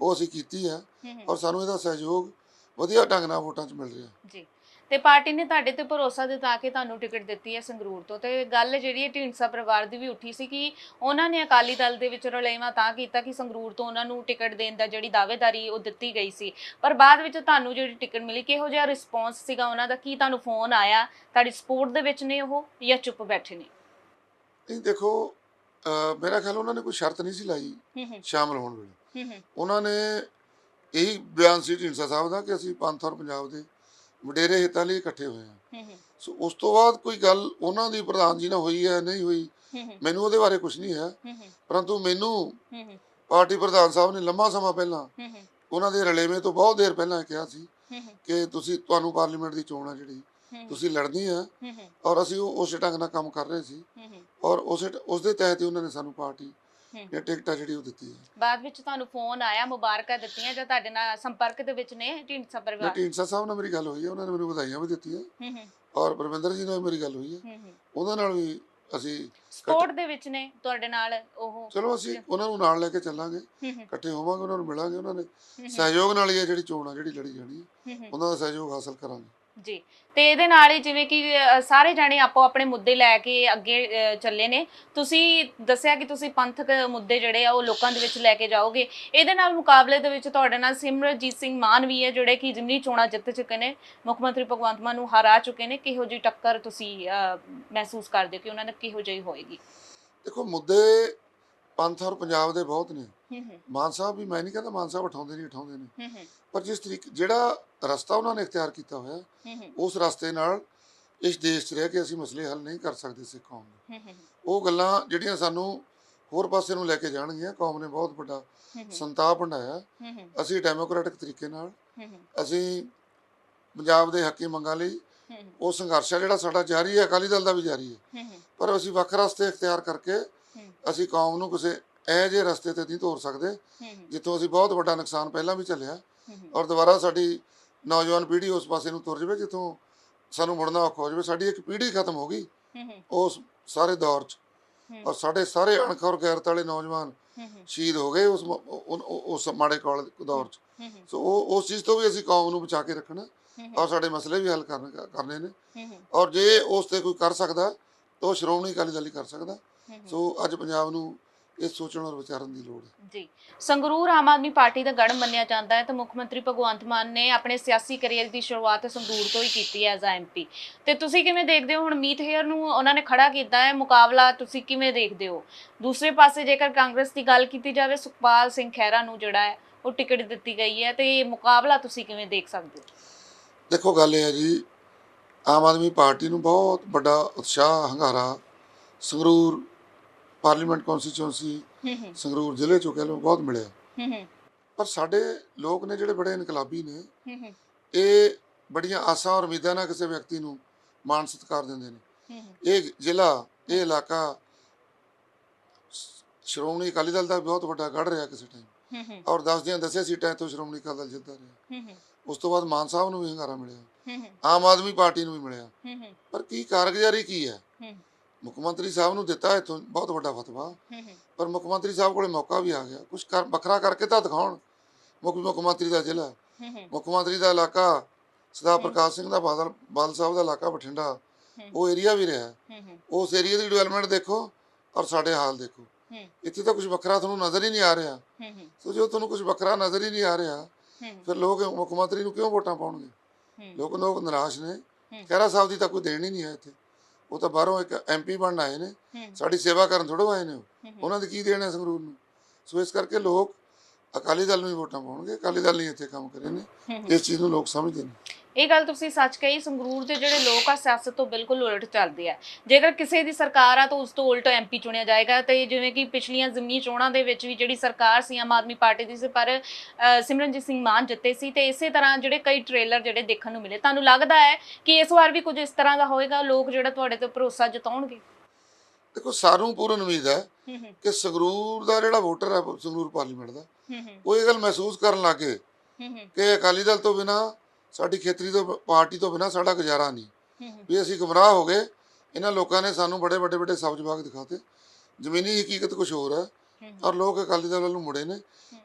ਉਹ ਅਸੀਂ ਕੀਤੀ ਹੈ ਔਰ ਸਾਨੂੰ ਇਹਦਾ ਸਹਿਯੋਗ ਵਧੀਆ ਢੰਗ ਨਾਲ ਵੋਟਾਂ 'ਚ ਮਿਲ ਰਿਹਾ। ਜੀ ਤੇ ਪਾਰਟੀ ਨੇ ਤੁਹਾਡੇ ਤੇ ਭਰੋਸਾ ਦਿੱਤਾ ਕੇ ਤੁਹਾਨੂੰ ਟਿਕਟ ਦਿੱਤੀ ਹੈ ਸੰਗਰੂਰ ਤੋਂ ਤੇ ਗੱਲ ਜਿਹੜੀ ਹੈ ਢੀਂਡਸਾ ਪਰਿਵਾਰ ਦੀ ਵੀ ਉੱਠੀ ਸੀ ਕਿ ਉਹਨਾਂ ਨੇ ਅਕਾਲੀ ਦਲ ਦੇ ਵਿੱਚ ਰਲੇਵਾ ਤਾਂ ਕੀਤਾ ਕਿ ਸੰਗਰੂਰ ਤੋਂ ਉਹਨਾਂ ਨੂੰ ਟਿਕਟ ਦੇਣ ਦਾ ਜਿਹੜੀ ਦਾਅਵੇਦਾਰੀ ਉਹ ਦਿੱਤੀ ਗਈ ਸੀ ਪਰ ਬਾਅਦ ਵਿੱਚ ਤੁਹਾਨੂੰ ਜਿਹੜੀ ਟਿਕਟ ਮਿਲੀ ਕਿਹੋ ਜਿਹਾ ਰਿਸਪੌਂਸ ਸੀਗਾ ਉਹਨਾਂ ਦਾ? ਕੀ ਤੁਹਾਨੂੰ ਫੋਨ ਆਇਆ? ਤੁਹਾਡੀ ਸਪੋਰਟ ਦੇ ਵਿੱਚ ਨੇ ਉਹ ਜਾਂ ਚੁੱਪ ਬੈਠੇ ਨੇ? ਇਹ ਦੇਖੋ ਮੇਰਾ ਖਿਆਲ ਉਹਨਾਂ ਨੇ ਕੋਈ ਸ਼ਰਤ ਨਹੀਂ ਸੀ ਲਾਈ ਸ਼ਾਮਲ ਹੋਣ ਵੇਲੇ। ਉਹਨਾਂ ਨੇ ਇਹੀ ਬਿਆਨ ਸੀ ਢੀਂਡਸਾ ਸਾਹਿਬ ਦਾ ਕਿ ਅਸੀਂ ਪੰਥ ਔਰ ਪੰਜਾਬ ਦੇ ਵਡੇਰੇ ਹਿੱਤਾਂ ਲਈ ਇਕੱਠੇ ਹੋਏ ਹਾਂ। ਸੋ ਉਸ ਤੋਂ ਬਾਅਦ ਕੋਈ ਗੱਲ ਉਹਨਾਂ ਦੀ ਪ੍ਰਧਾਨ ਜੀ ਨਾਲ ਹੋਈ ਹੈ ਨਹੀਂ ਹੋਈ ਮੈਨੂੰ ਉਹਦੇ ਬਾਰੇ ਕੁਝ ਨਹੀਂ ਹੈ। ਪਰੰਤੂ ਮੈਨੂੰ ਪਾਰਟੀ ਪ੍ਰਧਾਨ ਸਾਹਿਬ ਨੇ ਲੰਮਾ ਸਮਾਂ ਪਹਿਲਾਂ ਉਹਨਾਂ ਦੇ ਰਲੇਵੇਂ ਤੋਂ ਬਹੁਤ ਦੇਰ ਪਹਿਲਾਂ ਕਿਹਾ ਸੀ ਕਿ ਤੁਸੀਂ ਤੁਹਾਨੂੰ ਪਾਰਲੀਮੈਂਟ ਦੀ ਚੋਣ ਆ ਜਿਹੜੀ ਤੁਸੀਂ ਲੜਨੀ ਆ ਔਰ ਅਸੀਂ ਉਹ ਉਸੇ ਢੰਗ ਨਾਲ ਕੰਮ ਕਰ ਰਹੇ ਸੀ। ਔਰ ਉਸੇ ਉਸ ਦੇ ਤਹਿਤ ਹੀ ਉਹਨਾਂ ਨੇ ਸਾਨੂੰ ਪਾਰਟੀ। ਜਾਂ ਟਿਕਟ ਜਿਹੜੀ ਉਹ ਦਿੱਤੀ ਹੈ ਬਾਅਦ ਵਿੱਚ ਤੁਹਾਨੂੰ ਫੋਨ ਆਇਆ ਮੁਬਾਰਕਾਂ ਦਿੱਤੀਆਂ ਜਾਂ ਤੁਹਾਡੇ ਨਾਲ ਸੰਪਰਕ ਦੇ ਵਿੱਚ ਨੇ ਢੀਂਡਸਾ ਪਰਿਵਾਰ? ਢੀਂਡਸਾ ਸਾਹਿਬ ਨਾਲ ਮੇਰੀ ਗੱਲ ਹੋਈ ਹੈ ਉਹਨਾਂ ਨੇ ਮੈਨੂੰ ਵਧਾਈਆਂ ਵੀ ਦਿੱਤੀਆਂ। ਔਰ ਪਰਮਿੰਦਰ ਜੀ ਨਾਲ ਮੇਰੀ ਗੱਲ ਹੋਈ ਹੈ। ਉਹਨਾਂ ਨਾਲ ਵੀ ਅਸੀਂ ਸਪੋਰਟ ਦੇ ਵਿੱਚ ਨੇ ਤੁਹਾਡੇ ਨਾਲ ਉਹ? ਚਲੋ ਅਸੀਂ ਉਹਨਾਂ ਨੂੰ ਨਾਲ ਲੈ ਕੇ ਚੱਲਾਂਗੇ ਇਕੱਠੇ ਹੋਵਾਂਗੇ ਉਹਨਾਂ ਨੂੰ ਮਿਲਾਂਗੇ ਉਹਨਾਂ ਨੇ ਸਹਿਯੋਗ ਨਾਲ ਹੀ ਜਿਹੜੀ ਚੋਣ ਆ ਜਿਹੜੀ ਲੜੀ ਜਾਣੀ ਉਹਨਾਂ ਦਾ ਸਹਿਯੋਗ ਹਾਸਲ ਕਰਾਂਗੇ। ਜੀ। ਤੇ ਇਹਦੇ ਨਾਲ ਹੀ ਜਿਵੇਂ ਕਿ ਅ, ਸਾਰੇ ਜਾਣੇ ਆਪੋ ਆਪਣੇ ਮੁੱਦੇ ਲੈ ਕੇ ਅੱਗੇ ਅ, ਚੱਲੇ ਨੇ। ਤੁਸੀਂ ਦੱਸਿਆ ਕਿ ਤੁਸੀਂ ਪੰਥਕ ਮੁੱਦੇ ਜਿਹੜੇ ਆ ਉਹ ਲੋਕਾਂ ਦੇ ਵਿੱਚ ਲੈ ਕੇ ਜਾਓਗੇ। ਇਹਦੇ ਨਾਲ ਮੁਕਾਬਲੇ ਦੇ ਵਿੱਚ ਤੁਹਾਡੇ ਨਾਲ ਸਿਮਰਜੀਤ ਸਿੰਘ ਮਾਨ ਵੀ ਹੈ ਜਿਹੜੇ ਕਿ ਜਿਮਨੀ ਚੋਣਾਂ ਜਿੱਤ ਚੁੱਕੇ ਨੇ। ਮੁੱਖ ਮੰਤਰੀ ਭਗਵੰਤ ਮਾਨ ਨੂੰ ਹਰਾ ਚੁੱਕੇ ਨੇ। ਕਿਹੋ ਜਿਹੀ ਟੱਕਰ ਤੁਸੀਂ ਅ, ਮਹਿਸੂਸ ਕਰਦੇ ਹੋ ਕਿ ਉਹਨਾਂ ਨੇ ਕਿਹੋ ਜਿਹੀ ਹੋਏਗੀ? ਦੇਖੋ ਮੁੱਦੇ ਪੰਥ ਔਰ ਪੰਜਾਬ ਦੇ ਬਹੁਤ ਨੇ। ਮਾਨ ਸਾਹਿਬ ਵੀ ਮੈਂ ਨਹੀਂ ਕਹਿੰਦਾ ਮਾਨ ਸਾਹਿਬ ਉਠਾਉਂਦੇ ਨਹੀਂ ਉਠਾਉਂਦੇ ਨੇ। ਪਰ ਜਿਸ ਤਰੀਕੇ ਜਿਹੜਾ ਰਸਤਾ ਉਹਨਾਂ ਨੇ ਇਖਤਿਆਰ ਕੀਤਾ ਹੋਇਆ ਉਸ ਰਸਤੇ ਨਾਲ ਇਸ ਦੇਸ਼ 'ਚ ਰਹਿ ਕੇ ਅਸੀਂ ਮਸਲੇ ਹੱਲ ਨਹੀਂ ਕਰ ਸਕਦੇ ਸਿੱਖ ਕੌਮ ਦੇ। ਉਹ ਗੱਲਾਂ ਜਿਹੜੀਆਂ ਸਾਨੂੰ ਹੋਰ ਪਾਸੇ ਨੂੰ ਲੈ ਕੇ ਜਾਣਗੀਆਂ ਕੌਮ ਨੇ ਬਹੁਤ ਵੱਡਾ ਸੰਤਾਪ ਹੰਡਾਇਆ ਅਸੀਂ ਡੈਮੋਕ੍ਰੈਟਿਕ ਤਰੀਕੇ ਨਾਲ ਅਸੀਂ ਪੰਜਾਬ ਦੇ ਹੱਕੀ ਮੰਗਾਂ ਲਈ ਉਹ ਸੰਘਰਸ਼ ਜਿਹੜਾ ਸਾਡਾ ਜਾਰੀ ਹੈ ਅਕਾਲੀ ਦਲ ਦਾ ਵੀ ਜਾਰੀ ਹੈ। ਪਰ ਅਸੀਂ ਵੱਖ ਰਸਤੇ ਇਖਤਿਆਰ ਕਰਕੇ ਅਸੀਂ ਕੌਮ ਨੂੰ ਕਿਸੇ ਇਹੋ ਜਿਹੇ ਰਸਤੇ ਤੇ ਨਹੀਂ ਤੋਰ ਸਕਦੇ ਜਿੱਥੋਂ ਅਸੀਂ ਬਹੁਤ ਵੱਡਾ ਨੁਕਸਾਨ ਪਹਿਲਾਂ ਵੀ ਝੱਲਿਆ ਹੂੰ ਔਰ ਦੁਬਾਰਾ ਸਾਡੀ ਨੌਜਵਾਨ ਪੀੜ੍ਹੀ ਉਸ ਪਾਸੇ ਨੂੰ ਤੁਰ ਜਾਵੇ ਜਿੱਥੋਂ ਸਾਨੂੰ ਮੁੜਨਾ ਔਖਾ ਹੋ ਜਾਵੇ। ਸਾਡੀ ਇੱਕ ਪੀੜ੍ਹੀ ਖਤਮ ਹੋ ਗਈ ਉਸ ਸਾਰੇ ਦੌਰ 'ਚ। ਔਰ ਸਾਡੇ ਸਾਰੇ ਅਣਖ ਔਰ ਗੈਰਤ ਵਾਲੇ ਨੌਜਵਾਨ ਸ਼ਹੀਦ ਹੋ ਗਏ ਉਸ ਉਸ ਮਾੜੇ ਕਾਲ ਦੌਰ 'ਚ। ਸੋ ਉਹ ਉਸ ਚੀਜ਼ ਤੋਂ ਵੀ ਅਸੀਂ ਕੌਮ ਨੂੰ ਬਚਾ ਕੇ ਰੱਖਣਾ ਔਰ ਸਾਡੇ ਮਸਲੇ ਵੀ ਹੱਲ ਕਰਨ ਨੇ। ਔਰ ਜੇ ਉਸ ਤੇ ਕੋਈ ਕਰ ਸਕਦਾ ਤਾਂ ਉਹ ਸ਼੍ਰੋਮਣੀ ਅਕਾਲੀ ਦਲ ਹੀ ਕਰ ਸਕਦਾ। ਸੋ ਅੱਜ ਪੰਜਾਬ ਨੂੰ ਇਹ ਸੋਚਣ ਔਰ ਵਿਚਾਰਨ ਦੀ ਲੋੜ ਹੈ। ਜੀ। ਸੰਗਰੂਰ ਆਮ ਆਦਮੀ ਪਾਰਟੀ ਦਾ ਗੜ ਮੰਨਿਆ ਜਾਂਦਾ ਹੈ ਤੇ ਮੁੱਖ ਮੰਤਰੀ ਭਗਵੰਤ ਮਾਨ ਨੇ ਆਪਣੇ ਸਿਆਸੀ ਕੈਰੀਅਰ ਦੀ ਸ਼ੁਰੂਆਤ ਸੰਗਰੂਰ ਤੋਂ ਹੀ ਕੀਤੀ ਹੈ ਐਜ਼ ਆ ਐਮਪੀ ਤੇ ਤੁਸੀਂ ਕਿਵੇਂ ਦੇਖਦੇ ਹੋ? ਹੁਣ ਮੀਤ ਹੇਅਰ ਨੂੰ ਉਹਨਾਂ ਨੇ ਖੜਾ ਕੀਤਾ ਹੈ। ਮੁਕਾਬਲਾ ਤੁਸੀਂ ਕਿਵੇਂ ਦੇਖਦੇ ਹੋ? ਦੂਸਰੇ ਪਾਸੇ ਜੇਕਰ ਕਾਂਗਰਸ ਦੀ ਗੱਲ ਕੀਤੀ ਜਾਵੇ ਸੁਖਪਾਲ ਸਿੰਘ ਖਹਿਰਾ ਨੂੰ ਜਿਹੜਾ ਹੈ ਉਹ ਟਿਕਟ ਦਿੱਤੀ ਗਈ ਹੈ ਤੇ ਇਹ ਮੁਕਾਬਲਾ ਤੁਸੀਂ ਕਿਵੇਂ ਦੇਖ ਸਕਦੇ ਹੋ? ਦੇਖੋ ਗੱਲ ਇਹ ਹੈ ਜੀ ਆਮ ਆਦਮੀ ਪਾਰਟੀ ਨੂੰ ਬਹੁਤ ਵੱਡਾ ਉਤਸ਼ਾਹ ਹੰਗਾਰਾ ਸੰਗਰੂਰ ਪਾਰਲੀਮੈਂਟ ਕਨਸਟੀਚੁਐਂਸੀ ਸੰਗਰੂਰ ਜ਼ਿਲ੍ਹੇ ਚੋਂ ਕਹਿ ਲਓ ਬਹੁਤ ਮਿਲਿਆ। ਹੂੰ ਹੂੰ। ਪਰ ਸਾਡੇ ਲੋਕ ਨੇ ਜਿਹੜੇ ਬੜੇ ਇਨਕਲਾਬੀ ਨੇ ਹੂੰ ਹੂੰ। ਇਹ ਬੜੀਆਂ ਆਸਾਂ ਔਰ ਉਮੀਦਾਂ ਨਾਲ ਕਿਸੇ ਵਿਅਕਤੀ ਨੂੰ ਮਾਣ ਸਤਿਕਾਰ ਦਿੰਦੇ ਨੇ। ਹੂੰ ਹੂੰ। ਇਹ ਜ਼ਿਲ੍ਹਾ ਇਹ ਇਲਾਕਾ ਸ਼੍ਰੋਮਣੀ ਅਕਾਲੀ ਦਲ ਦਾ ਬਹੁਤ ਵੱਡਾ ਗੜ ਰਿਹਾ ਕਿਸੇ ਟਾਈਮ ਹੂੰ ਹੂੰ। ਔਰ 10 ਦੀਆਂ 10 ਸੀਟਾਂ ਤੋਂ ਸ਼੍ਰੋਮਣੀ ਅਕਾਲੀ ਦਲ ਜਿੱਤਦਾ ਰਿਹਾ। ਹੂੰ ਹੂੰ। ਉਸ ਤੋਂ ਬਾਅਦ ਮਾਨ ਸਾਹਿਬ ਨੂੰ ਵੀ ਹੰਗਾਰਾ ਮਿਲਿਆ। ਹੂੰ ਹੂੰ। ਆਮ ਆਦਮੀ ਪਾਰਟੀ ਨੂੰ ਵੀ ਮਿਲਿਆ। ਹੂੰ ਹੂੰ। ਪਰ ਕੀ ਕਾਰਗੁਜ਼ਾਰੀ ਕੀ ਹੈ? ਹੂੰ। ਮੁੱਖ ਮੰਤਰੀ ਸਾਹਿਬ ਨੂੰ ਦਿੱਤਾ ਇਥੋਂ ਬਹੁਤ ਵੱਡਾ ਫਤਵਾ। ਪਰ ਮੁੱਖ ਮੰਤਰੀ ਸਾਹਿਬ ਕੋਲੇ ਮੌਕਾ ਵੀ ਆ ਗਿਆ। ਕੁਝ ਕਰ ਵੱਖਰਾ ਕਰਕੇ ਤਾਂ ਦਿਖਾਉਣ। ਮੁੱਖ ਮੁੱਖ ਮੰਤਰੀ ਦਾ ਜ਼ਿਲ੍ਹਾ। ਮੁੱਖ ਮੰਤਰੀ ਦਾ ਇਲਾਕਾ ਸਰਦਾਰ ਪ੍ਰਕਾਸ਼ ਸਿੰਘ ਦਾ ਬਾਦਲ ਬਾਦਲ ਸਾਹਿਬ ਦਾ ਇਲਾਕਾ ਬਠਿੰਡਾ। ਉਹ ਏਰੀਆ ਵੀ ਰਿਹਾ। ਉਸ ਏਰੀਆ ਦੀ ਡਿਵੈਲਪਮੈਂਟ ਦੇਖੋ ਔਰ ਸਾਡੇ ਹਾਲ ਦੇਖੋ। ਇੱਥੇ ਤਾਂ ਕੁਝ ਵੱਖਰਾ ਤੁਹਾਨੂੰ ਨਜ਼ਰ ਹੀ ਨਹੀਂ ਆ ਰਿਹਾ। ਸੋ ਜੋ ਤੁਹਾਨੂੰ ਕੁਝ ਵੱਖਰਾ ਨਜ਼ਰ ਹੀ ਨਹੀਂ ਆ ਰਿਹਾ ਫਿਰ ਲੋਕ ਮੁੱਖ ਮੰਤਰੀ ਨੂੰ ਕਿਉਂ ਵੋਟਾਂ ਪਾਉਣਗੇ? ਲੋਕ ਲੋਕ ਨਿਰਾਸ਼ ਨੇ। ਖਹਿਰਾ ਸਾਹਿਬ ਦੀ ਤਾਂ ਕੋਈ ਦੇਣ ਹੀ ਨਹੀਂ ਹੈ ਇੱਥੇ। ਉਹ ਤਾਂ ਬਾਹਰੋਂ ਇੱਕ ਐਮਪੀ ਬਣਨ ਆਏ ਨੇ। ਸਾਡੀ ਸੇਵਾ ਕਰਨ ਥੋੜ੍ਹੋ ਆਏ ਨੇ ਉਹ। ਉਹਨਾਂ ਦੀ ਕੀ ਦੇਣ ਸੰਗਰੂਰ ਨੂੰ? ਸੋ ਇਸ ਕਰਕੇ ਲੋਕ ਅਕਾਲੀ ਦਲ ਨੂੰ ਹੀ ਵੋਟਾਂ ਪਾਉਣਗੇ। ਅਕਾਲੀ ਦਲ ਨਹੀਂ ਇੱਥੇ ਕੰਮ ਕਰੇ ਨੇ। ਇਸ ਚੀਜ਼ ਨੂੰ ਲੋਕ ਸਮਝਦੇ ਨੇ। ਇਹ ਗੱਲ ਤੁਸੀਂ ਸੱਚ ਕਹੀ ਸੰਗਰੂਰ ਦੇ ਜਿਹੜੇ ਲੋਕ ਆ ਸਿਆਸਤ ਤੋਂ ਬਿਲਕੁਲ ਉਲਟ ਚੱਲਦੇ ਆ। ਜੇਕਰ ਕਿਸੇ ਦੀ ਸਰਕਾਰ ਆ ਤਾਂ ਉਸ ਤੋਂ ਉਲਟ ਐਮਪੀ ਚੁਣਿਆ ਜਾਏਗਾ ਤੇ ਜਿਵੇਂ ਕਿ ਪਿਛਲੀਆਂ ਜ਼ਮਨੀ ਚੋਣਾਂ ਦੇ ਵਿੱਚ ਵੀ ਜਿਹੜੀ ਸਰਕਾਰ ਸੀ ਆਮ ਆਦਮੀ ਪਾਰਟੀ ਦੀ ਸੀ ਪਰ ਸਿਮਰਨਜੀਤ ਸਿੰਘ ਮਾਨ ਜਿੱਤੇ ਸੀ ਤੇ ਇਸੇ ਤਰ੍ਹਾਂ ਜਿਹੜੇ ਕਈ ਟ੍ਰੇਲਰ ਜਿਹੜੇ ਦੇਖਣ ਨੂੰ ਮਿਲੇ। ਤੁਹਾਨੂੰ ਲੱਗਦਾ ਹੈ ਕਿ ਇਸ ਵਾਰ ਵੀ ਕੁਝ ਇਸ ਤਰ੍ਹਾਂ ਦਾ ਹੋਏਗਾ? ਲੋਕ ਜਿਹੜਾ ਤੁਹਾਡੇ ਤੇ ਭਰੋਸਾ ਜਤਾਉਣਗੇ? ਦੇਖੋ ਸਾਨੂੰ ਪੂਰਨ ਉਮੀਦ ਹੈ ਕਿ ਸੰਗਰੂਰ ਦਾ ਜਿਹੜਾ ਵੋਟਰ ਹੈ ਸੰਗਰੂਰ ਪਾਰਲੀਮੈਂਟ ਦਾ ਉਹ ਇਹ ਗੱਲ ਮਹਿਸੂਸ ਕਰਨ ਲੱਗੇ ਕਿ ਅਕਾਲੀ ਦਲ ਤੋਂ ਬਿਨਾ ਸਾਡੀ ਖੇਤਰੀ ਤੋਂ ਪਾਰਟੀ ਤੋਂ ਬਿਨਾ ਸਾਡਾ ਗੁਜ਼ਾਰਾ ਨਹੀਂ। ਵੀ ਅਸੀਂ ਗੁੰਮਰਾਹ ਹੋ ਗਏ ਇਹਨਾਂ ਲੋਕਾਂ ਨੇ ਸਾਨੂੰ ਬੜੇ ਵੱਡੇ ਵੱਡੇ ਸਬਜ਼ ਬਾਗ ਦਿਖਾਤੇ। ਜ਼ਮੀਨੀ ਹਕੀਕਤ ਕੁਝ ਹੋਰ ਹੈ ਔਰ ਲੋਕ ਅਕਾਲੀ ਦਲ ਵੱਲ ਨੂੰ ਮੁੜੇ ਨੇ।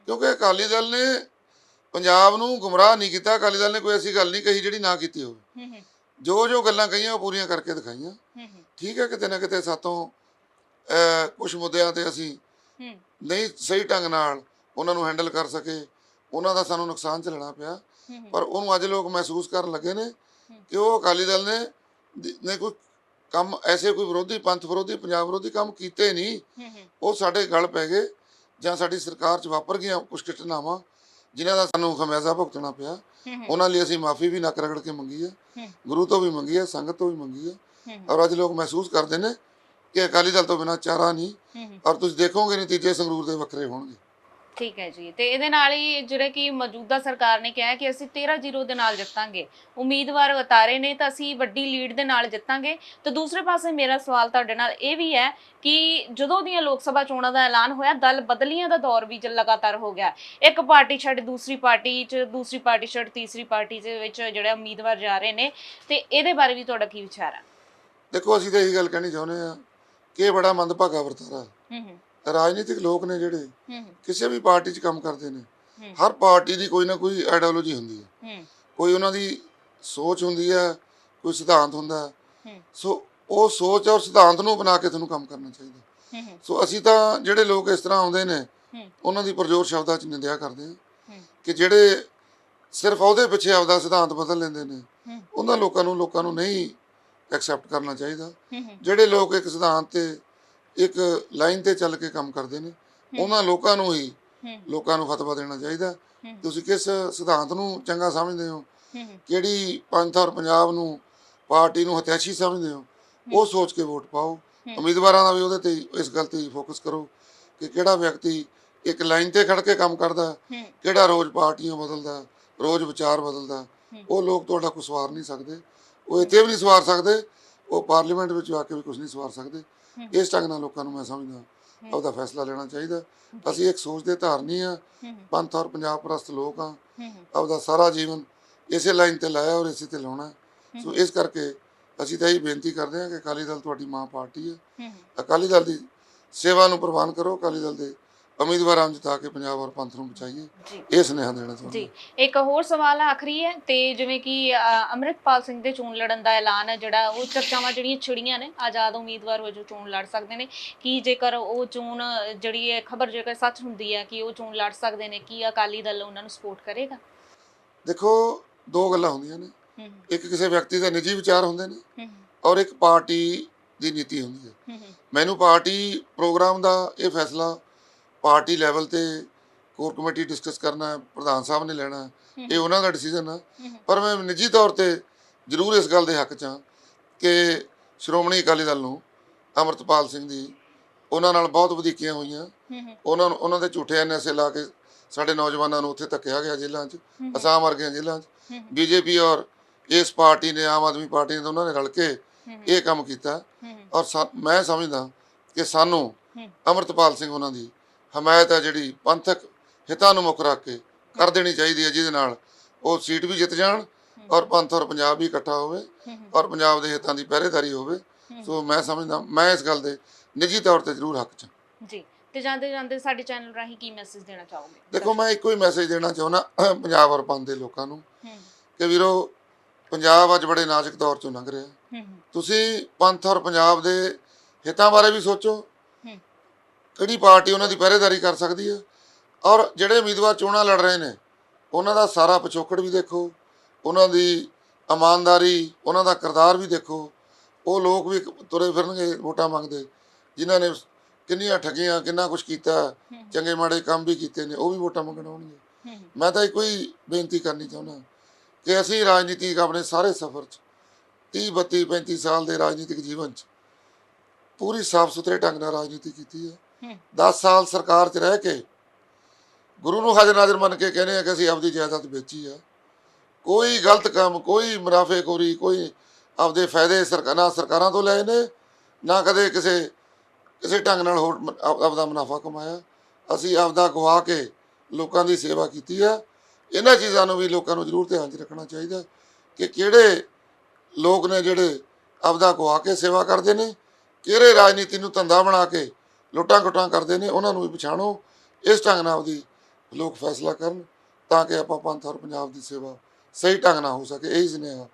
ਕਿਉਂਕਿ ਅਕਾਲੀ ਦਲ ਨੇ ਪੰਜਾਬ ਨੂੰ ਗੁੰਮਰਾਹ ਨਹੀਂ ਕੀਤਾ ਅਕਾਲੀ ਦਲ ਨੇ ਕੋਈ ਐਸੀ ਗੱਲ ਨਹੀਂ ਕਹੀ ਜਿਹੜੀ ਨਾ ਕੀਤੀ ਹੋਵੇ। ਜੋ ਜੋ ਗੱਲਾਂ ਕਹੀਆਂ ਉਹ ਪੂਰੀਆਂ ਕਰਕੇ ਦਿਖਾਈਆਂ। ਠੀਕ ਹੈ ਕਿਤੇ ਨਾ ਕਿਤੇ ਸਾਤੋਂ ਕੁਝ ਮੁੱਦਿਆਂ ਤੇ ਅਸੀਂ ਨਹੀਂ ਸਹੀ ਢੰਗ ਨਾਲ ਉਹਨਾਂ ਨੂੰ ਹੈਂਡਲ ਕਰ ਸਕੇ ਉਹਨਾਂ ਦਾ ਸਾਨੂੰ ਨੁਕਸਾਨ ਝੱਲਣਾ ਪਿਆ। ਪਰ ਉਹਨੂੰ ਅੱਜ ਲੋਕ ਮਹਿਸੂਸ ਕਰਨ ਲੱਗੇ ਨੇ ਕਿ ਉਹ ਅਕਾਲੀ ਦਲ ਨੇ ਨੇ ਕੋਈ ਕੰਮ ਐਸੇ ਕੋਈ ਵਿਰੋਧੀ ਪੰਥ ਵਿਰੋਧੀ, ਪੰਜਾਬ ਵਿਰੋਧੀ ਕੰਮ ਕੀਤੇ ਨਹੀਂ ਉਹ ਸਾਡੇ ਗਲ ਪੈ ਗਏ ਜਾਂ ਸਾਡੀ ਸਰਕਾਰ 'ਚ ਵਾਪਰ ਗਈਆਂ ਕੁਝ ਘਟਨਾਵਾਂ ਜਿਨ੍ਹਾਂ ਦਾ ਸਾਨੂੰ ਖਮਿਆਜ਼ਾ ਭੁਗਤਣਾ ਪਿਆ। ਉਹਨਾਂ ਲਈ ਅਸੀਂ ਮਾਫੀ ਵੀ ਨੱਕ ਰਗੜ ਕੇ ਮੰਗੀ ਹੈ ਗੁਰੂ ਤੋਂ ਵੀ ਮੰਗੀ ਹੈ ਸੰਗਤ ਤੋਂ ਵੀ ਮੰਗੀ ਹੈ ਔਰ ਅੱਜ ਲੋਕ ਮਹਿਸੂਸ ਕਰਦੇ ਨੇ ਕਿ ਅਕਾਲੀ ਦਲ ਤੋਂ ਬਿਨਾਂ ਚਾਰਾ ਨਹੀਂ ਔਰ ਤੁਸੀਂ ਦੇਖੋਗੇ ਨਤੀਜੇ ਸੰਗਰੂਰ ਦੇ ਵੱਖਰੇ ਹੋਣਗੇ। ਠੀਕ ਹੈ ਜੀ। ਤੇ ਇਹਦੇ ਨਾਲ ਹੀ ਜਿਹੜੇ ਕਿ ਮੌਜੂਦਾ ਸਰਕਾਰ ਨੇ ਕਿਹਾ ਕਿ ਅਸੀਂ 13-0 ਦੇ ਨਾਲ ਜਿੱਤਾਂਗੇ। ਉਮੀਦਵਾਰ ਉਤਾਰੇ ਨੇ ਤਾਂ ਅਸੀਂ ਵੱਡੀ ਲੀਡ ਦੇ ਨਾਲ ਜਿੱਤਾਂਗੇ। ਤੇ ਦੂਸਰੇ ਪਾਸੇ ਮੇਰਾ ਸਵਾਲ ਤੁਹਾਡੇ ਨਾਲ ਇਹ ਵੀ ਹੈ ਕਿ ਜਦੋਂ ਦੀਆਂ ਲੋਕ ਸਭਾ ਚੋਣਾਂ ਦਾ ਐਲਾਨ ਹੋਇਆ ਦਲ ਬਦਲੀਆਂ ਦਾ ਦੌਰ ਵੀ ਲਗਾਤਾਰ ਹੋ ਗਿਆ। ਇੱਕ ਪਾਰਟੀ ਛੱਡ ਦੂਸਰੀ ਪਾਰਟੀ 'ਚ ਦੂਸਰੀ ਪਾਰਟੀ ਛੱਡ ਤੀਸਰੀ ਪਾਰਟੀ ਦੇ ਵਿੱਚ ਜਿਹੜੇ ਉਮੀਦਵਾਰ ਜਾ ਰਹੇ ਨੇ। ਤੇ ਇਹਦੇ ਬਾਰੇ ਵੀ ਤੁਹਾਡਾ ਕੀ ਵਿਚਾਰ ਹੈ ਦੇਖੋ ਅਸੀਂ ਤਾਂ ਇਹੀ ਗੱਲ ਕਹਿਣੀ ਚਾਹੁੰਦੇ ਆ ਕਿ ਬੜਾ ਮੰਦਭਾਗਾ ਵਰਤਾਰਾ ਹੂੰ ਹੂੰ। ਰਾਜਨੀਤਿਕ ਲੋਕ ਨੇ ਜਿਹੜੇ ਕਿਸੇ ਵੀ ਪਾਰਟੀ 'ਚ ਕੰਮ ਕਰਦੇ ਨੇ ਹਰ ਪਾਰਟੀ ਦੀ ਕੋਈ ਨਾ ਕੋਈ ਆਈਡੀਓਲੋਜੀ ਹੁੰਦੀ ਹੈ। ਕੋਈ ਉਹਨਾਂ ਦੀ ਸੋਚ ਹੁੰਦੀ ਹੈ ਕੋਈ ਸਿਧਾਂਤ ਹੁੰਦਾ ਸੋ ਉਹ ਸੋਚ ਔਰ ਸਿਧਾਂਤ ਨੂੰ ਬਣਾ ਕੇ ਤੁਹਾਨੂੰ ਕੰਮ ਕਰਨਾ ਚਾਹੀਦਾ। ਸੋ ਅਸੀਂ ਤਾਂ ਜਿਹੜੇ ਲੋਕ ਇਸ ਤਰ੍ਹਾਂ ਆਉਂਦੇ ਨੇ ਉਹਨਾਂ ਦੀ ਪ੍ਰਜੋਰ ਸ਼ਬਦਾਂ 'ਚ ਨਿੰਦਿਆ ਕਰਦੇ ਹਾਂ। ਕਿ ਜਿਹੜੇ ਸਿਰਫ ਉਹਦੇ ਪਿੱਛੇ ਆਪਦਾ ਸਿਧਾਂਤ ਬਦਲ ਲੈਂਦੇ ਨੇ ਉਹਨਾਂ ਲੋਕਾਂ ਨੂੰ ਲੋਕਾਂ ਨੂੰ ਨਹੀਂ ਐਕਸੈਪਟ ਕਰਨਾ ਚਾਹੀਦਾ। ਜਿਹੜੇ ਲੋਕ ਇੱਕ ਸਿਧਾਂਤ ਤੇ ਇੱਕ ਲਾਈਨ ਤੇ ਚੱਲ ਕੇ ਕੰਮ ਕਰਦੇ ਨੇ। ਉਹਨਾਂ ਲੋਕਾਂ ਨੂੰ ਹੀ ਲੋਕਾਂ ਨੂੰ ਫਤਵਾ ਦੇਣਾ ਚਾਹੀਦਾ। ਤੁਸੀਂ ਕਿਸ ਸਿਧਾਂਤ ਨੂੰ ਚੰਗਾ ਸਮਝਦੇ ਹੋ? ਕਿਹੜੀ ਪੰਥ ਔਰ ਪੰਜਾਬ ਨੂੰ ਪਾਰਟੀ ਨੂੰ ਹਤਿਆਸ਼ੀ ਸਮਝਦੇ ਹੋ? ਉਹ ਸੋਚ ਕੇ ਵੋਟ ਪਾਓ। ਉਮੀਦਵਾਰਾਂ ਦਾ ਵੀ ਉਹਦੇ ਤੇ ਇਸ ਗੱਲ ਤੇ ਫੋਕਸ ਕਰੋ ਕਿ ਕਿਹੜਾ ਵਿਅਕਤੀ ਇੱਕ ਲਾਈਨ ਤੇ ਖੜ ਕੇ ਕੰਮ ਕਰਦਾ ਕਿਹੜਾ ਰੋਜ਼ ਪਾਰਟੀਆਂ ਬਦਲਦਾ ਰੋਜ਼ ਵਿਚਾਰ ਬਦਲਦਾ। ਉਹ ਲੋਕ ਤੁਹਾਡਾ ਕੁਝ ਸਵਾਰ ਨਹੀਂ ਸਕਦੇ। ਉਹ ਇੱਥੇ ਵੀ ਨਹੀਂ ਸਵਾਰ ਸਕਦੇ ਉਹ ਪਾਰਲੀਮੈਂਟ ਵਿੱਚ ਆ ਕੇ ਵੀ ਕੁਝ ਨਹੀਂ ਸਵਾਰ ਸਕਦੇ। ਇਸ ਢੰਗ ਨਾਲ ਲੋਕਾਂ ਨੂੰ ਮੈਂ ਸਮਝਦਾ ਆਪਦਾ ਫੈਸਲਾ ਲੈਣਾ ਚਾਹੀਦਾ। ਅਸੀਂ ਇੱਕ ਸੋਚ ਦੇ ਧਾਰਨੀ ਆ। ਪੰਥ ਔਰ ਪੰਜਾਬ ਪ੍ਰਸਤ ਲੋਕ ਆ। ਆਪਦਾ ਸਾਰਾ ਜੀਵਨ ਇਸੇ ਲਾਈਨ ਤੇ ਲਾਇਆ ਔਰ ਇਸੇ ਤੇ ਲਾਉਣਾ। ਸੋ ਇਸ ਕਰਕੇ ਅਸੀਂ ਤਾਂ ਇਹ ਬੇਨਤੀ ਕਰਦੇ ਹਾਂ ਕਿ ਅਕਾਲੀ ਦਲ ਤੁਹਾਡੀ ਮਾਂ ਪਾਰਟੀ ਹੂੰ। ਅਕਾਲੀ ਦਲ ਦੀ ਸੇਵਾ ਨੂੰ ਪ੍ਰਵਾਨ ਕਰੋ। ਅਕਾਲੀ ਦਲ ਦੇ ਉਮੀਦਵਾਰਾਂ ਨੂੰ ਜਿਤਾ ਕੇ ਪੰਜਾਬ ਔਰ ਪੰਥ ਨੂੰ ਬਚਾਈਏ ਇਹ ਸੁਨੇਹਾ ਦੇਣਾ ਚਾਹੁੰਦਾ। ਜੀ ਇੱਕ ਹੋਰ ਸਵਾਲ ਆਖਰੀ ਹੈ ਤੇ ਜਿਵੇਂ ਕਿ ਅੰਮ੍ਰਿਤਪਾਲ ਸਿੰਘ ਦੇ ਚੋਣ ਲੜਨ ਦਾ ਐਲਾਨ ਹੈ ਜਿਹੜਾ ਉਹ ਚਰਚਾਵਾਂ ਜਿਹੜੀਆਂ ਛਿੜੀਆਂ ਨੇ ਆਜ਼ਾਦ ਉਮੀਦਵਾਰ ਵਜੋਂ ਚੋਣ ਲੜ ਸਕਦੇ ਨੇ ਕੀ ਜੇਕਰ ਉਹ ਚੋਣ ਜਿਹੜੀ ਹੈ ਖਬਰ ਜੇਕਰ ਸੱਚ ਹੁੰਦੀ ਹੈ ਕਿ ਉਹ ਚੋਣ ਲੜ ਸਕਦੇ ਨੇ ਕੀ ਅਕਾਲੀ ਦਲ ਉਹਨਾਂ ਨੂੰ ਸਪੋਰਟ ਕਰੇਗਾ? ਦੇਖੋ ਦੋ ਗੱਲਾਂ ਹੁੰਦੀਆਂ ਨੇ। ਇੱਕ ਕਿਸੇ ਵਿਅਕਤੀ ਦੇ ਨਿੱਜੀ ਵਿਚਾਰ ਹੁੰਦੇ ਨੇ ਔਰ ਇੱਕ ਪਾਰਟੀ ਦੀ ਨੀਤੀ ਹੁੰਦੀ ਹੂੰ। ਮੈਨੂੰ ਪਾਰਟੀ ਪ੍ਰੋਗਰਾਮ ਦਾ ਇਹ ਫੈਸਲਾ ਪਾਰਟੀ ਲੈਵਲ ਤੇ ਕੋਰ ਕਮੇਟੀ ਡਿਸਕਸ ਕਰਨਾ ਹੈ ਪ੍ਰਧਾਨ ਸਾਹਿਬ ਨੇ ਲੈਣਾ ਹੈ। ਇਹ ਉਹਨਾਂ ਦਾ ਡਿਸੀਜਨ ਹੈ। ਪਰ ਮੈਂ ਨਿੱਜੀ ਤੌਰ ਤੇ ਜ਼ਰੂਰ ਇਸ ਗੱਲ ਦੇ ਹੱਕ 'ਚ ਹਾਂ ਕਿ ਸ਼੍ਰੋਮਣੀ ਅਕਾਲੀ ਦਲ ਨੂੰ ਅਮਰਤਪਾਲ ਸਿੰਘ ਦੀ ਉਹਨਾਂ ਨਾਲ ਬਹੁਤ ਵਧੀਕੀਆਂ ਹੋਈਆਂ। ਉਹਨਾਂ ਨੂੰ ਉਹਨਾਂ ਦੇ ਝੂਠੇ ਐਨਐਸਏ ਲਾ ਕੇ ਸਾਡੇ ਨੌਜਵਾਨਾਂ ਨੂੰ ਉੱਥੇ ਧੱਕਿਆ ਗਿਆ ਜੇਲ੍ਹਾਂ 'ਚ। ਅਸਾਮ ਵਰਗੀਆਂ ਜੇਲ੍ਹਾਂ 'ਚ। ਬੀਜੇਪੀ ਔਰ ਇਸ ਪਾਰਟੀ ਨੇ ਆਮ ਆਦਮੀ ਪਾਰਟੀ ਨੇ ਦੋਨਾਂ ਨੇ ਰਲ ਕੇ ਇਹ ਕੰਮ ਕੀਤਾ। ਔਰ ਮੈਂ ਸਮਝਦਾ ਕਿ ਸਾਨੂੰ। ਅਮਰਤਪਾਲ ਸਿੰਘ ਉਹਨਾਂ ਦੀ ਹਮਾਇਤ ਹੈ ਜਿਹੜੀ ਪੰਥਕ ਹਿੱਤਾਂ ਨੂੰ ਮੁੱਖ ਰੱਖ ਕੇ ਕਰ ਦੇਣੀ ਚਾਹੀਦੀ ਹੈ ਜਿਹਦੇ ਨਾਲ ਉਹ ਸੀਟ ਵੀ ਜਿੱਤ ਜਾਣ ਔਰ ਪੰਥ ਔਰ ਪੰਜਾਬ ਵੀ ਇਕੱਠਾ ਹੋਵੇ ਔਰ ਪੰਜਾਬ ਦੇ ਹਿੱਤਾਂ ਦੀ ਪਹਿਰੇਦਾਰੀ ਹੋਵੇ। ਸੋ ਮੈਂ ਸਮਝਦਾ ਮੈਂ ਇਸ ਗੱਲ ਦੇ ਨਿੱਜੀ ਤੌਰ ਤੇ ਜ਼ਰੂਰ ਹੱਕ 'ਚ। ਜੀ ਤੇ ਜਾਂਦੇ ਜਾਂਦੇ ਸਾਡੇ ਚੈਨਲ ਰਾਹੀਂ ਕੀ ਮੈਸੇਜ ਦੇਣਾ ਚਾਹੋਗੇ? ਦੇਖੋ ਮੈਂ ਇੱਕੋ ਹੀ ਮੈਸੇਜ ਦੇਣਾ ਚਾਹੁੰਦਾ ਪੰਜਾਬ ਔਰ ਪੰਥ ਦੇ ਲੋਕਾਂ ਨੂੰ ਕਿ ਵੀਰੋ ਪੰਜਾਬ ਅੱਜ ਬੜੇ ਨਾਜ਼ੁਕ ਦੌਰ ਚੋਂ ਲੰਘ ਰਿਹਾ। ਤੁਸੀਂ ਪੰਥ ਔਰ ਪੰਜਾਬ ਦੇ ਹਿੱਤਾਂ ਬਾਰੇ ਵੀ ਸੋਚੋ ਕਿਹੜੀ ਪਾਰਟੀ ਉਹਨਾਂ ਦੀ ਪਹਿਰੇਦਾਰੀ ਕਰ ਸਕਦੀ ਹੈ ਔਰ ਜਿਹੜੇ ਉਮੀਦਵਾਰ ਚੋਣਾਂ ਲੜ ਰਹੇ ਨੇ ਉਹਨਾਂ ਦਾ ਸਾਰਾ ਪਿਛੋਕੜ ਵੀ ਦੇਖੋ ਉਹਨਾਂ ਦੀ ਇਮਾਨਦਾਰੀ ਉਹਨਾਂ ਦਾ ਕਿਰਦਾਰ ਵੀ ਦੇਖੋ। ਉਹ ਲੋਕ ਵੀ ਤੁਰੇ ਫਿਰਨਗੇ ਵੋਟਾਂ ਮੰਗਦੇ। ਜਿਨ੍ਹਾਂ ਨੇ ਕਿੰਨੀਆਂ ਠੱਗੀਆਂ ਕਿੰਨਾ ਕੁਝ ਕੀਤਾ ਚੰਗੇ ਮਾੜੇ ਕੰਮ ਵੀ ਕੀਤੇ ਨੇ ਉਹ ਵੀ ਵੋਟਾਂ ਮੰਗਣ ਆਉਣਗੇ। ਮੈਂ ਤਾਂ ਇੱਕੋ ਹੀ ਬੇਨਤੀ ਕਰਨੀ ਚਾਹੁੰਦਾ ਕਿ ਅਸੀਂ ਰਾਜਨੀਤਿਕ ਆਪਣੇ ਸਾਰੇ ਸਫ਼ਰ 'ਚ 30 32 35 ਸਾਲ ਦੇ ਰਾਜਨੀਤਿਕ ਜੀਵਨ 'ਚ ਪੂਰੀ ਸਾਫ਼ ਸੁਥਰੇ ਢੰਗ ਨਾਲ ਰਾਜਨੀਤੀ ਕੀਤੀ ਹੂੰ। 10 ਸਾਲ ਸਰਕਾਰ 'ਚ ਰਹਿ ਕੇ ਗੁਰੂ ਨੂੰ ਹਾਜ਼ਰ ਨਾਜ਼ਰ ਮੰਨ ਕੇ ਕਹਿੰਦੇ ਆ ਕਿ ਅਸੀਂ ਆਪਦੀ ਜਾਇਦਾਦ ਵੇਚੀ ਆ। ਕੋਈ ਗਲਤ ਕੰਮ, ਕੋਈ ਮੁਨਾਫੇਖੋਰੀ, ਕੋਈ ਆਪਦੇ ਫਾਇਦੇ ਸਰਕਾਰਾਂ ਸਰਕਾਰਾਂ ਤੋਂ ਲਏ ਨੇ, ਨਾ ਕਦੇ ਕਿਸੇ ਕਿਸੇ ਢੰਗ ਨਾਲ ਹੋਰ ਆਪਦਾ ਮੁਨਾਫਾ ਕਮਾਇਆ। ਅਸੀਂ ਆਪਦਾ ਗਵਾ ਕੇ ਲੋਕਾਂ ਦੀ ਸੇਵਾ ਕੀਤੀ ਆ। ਇਹਨਾਂ ਚੀਜ਼ਾਂ ਨੂੰ ਵੀ ਲੋਕਾਂ ਨੂੰ ਜ਼ਰੂਰ ਧਿਆਨ 'ਚ ਰੱਖਣਾ ਚਾਹੀਦਾ ਕਿ ਕਿਹੜੇ ਲੋਕ ਨੇ ਜਿਹੜੇ ਆਪਦਾ ਗਵਾ ਕੇ ਸੇਵਾ ਕਰਦੇ ਨੇ, ਕਿਹੜੇ ਰਾਜਨੀਤੀ ਨੂੰ ਧੰਦਾ ਬਣਾ ਕੇ ਲੁੱਟਾਂ ਖੁੱਟਾਂ ਕਰਦੇ ਨੇ, ਉਹਨਾਂ ਨੂੰ ਵੀ ਪਛਾਣੋ। ਇਸ ਢੰਗ ਨਾਲ ਆਪਦੀ ਲੋਕ ਫੈਸਲਾ ਕਰਨ ਤਾਂ ਕਿ ਆਪਾਂ ਪੰਥ ਔਰ ਪੰਜਾਬ ਦੀ ਸੇਵਾ ਸਹੀ ਢੰਗ ਨਾਲ ਹੋ ਸਕੇ। ਇਹੀ ਸੁਨੇਹਾ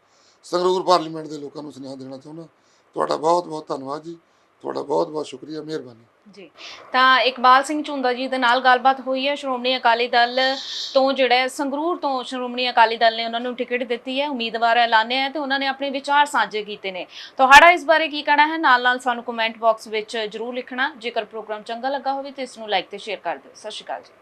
ਸੰਗਰੂਰ ਪਾਰਲੀਮੈਂਟ ਦੇ ਲੋਕਾਂ ਨੂੰ ਸੁਨੇਹਾ ਦੇਣਾ ਚਾਹੁੰਦਾ। ਤੁਹਾਡਾ ਬਹੁਤ ਬਹੁਤ ਧੰਨਵਾਦ ਜੀ। ਤੁਹਾਡਾ ਬਹੁਤ ਬਹੁਤ ਸ਼ੁਕਰੀਆ, ਮਿਹਰਬਾਨੀ। ਜੀ। ਤਾਂ ਇਕਬਾਲ ਸਿੰਘ ਝੁੰਦਾ ਜੀ ਦੇ ਨਾਲ ਗੱਲਬਾਤ ਹੋਈ ਹੈ। ਸ਼੍ਰੋਮਣੀ ਅਕਾਲੀ ਦਲ ਤੋਂ ਜਿਹੜਾ ਸੰਗਰੂਰ ਤੋਂ ਸ਼੍ਰੋਮਣੀ ਅਕਾਲੀ ਦਲ ਨੇ ਉਹਨਾਂ ਨੂੰ ਟਿਕਟ ਦਿੱਤੀ ਹੈ। ਉਮੀਦਵਾਰ ਐਲਾਨਿਆ ਹੈ ਤੇ ਉਹਨਾਂ ਨੇ ਆਪਣੇ ਵਿਚਾਰ ਸਾਂਝੇ ਕੀਤੇ ਨੇ। ਤੁਹਾਡਾ ਇਸ ਬਾਰੇ ਕੀ ਕਹਿਣਾ ਹੈ? ਨਾਲ ਨਾਲ ਸਾਨੂੰ ਕਮੈਂਟ ਬਾਕਸ ਵਿੱਚ ਜਰੂਰ ਲਿਖਣਾ। ਜੇਕਰ ਪ੍ਰੋਗਰਾਮ ਚੰਗਾ ਲੱਗਾ ਹੋਵੇ ਤੇ ਇਸ ਨੂੰ ਲਾਈਕ ਤੇ ਸ਼ੇਅਰ ਕਰ ਦਿਓ। ਸਤਿ ਸ਼੍ਰੀ ਅਕਾਲ ਜੀ।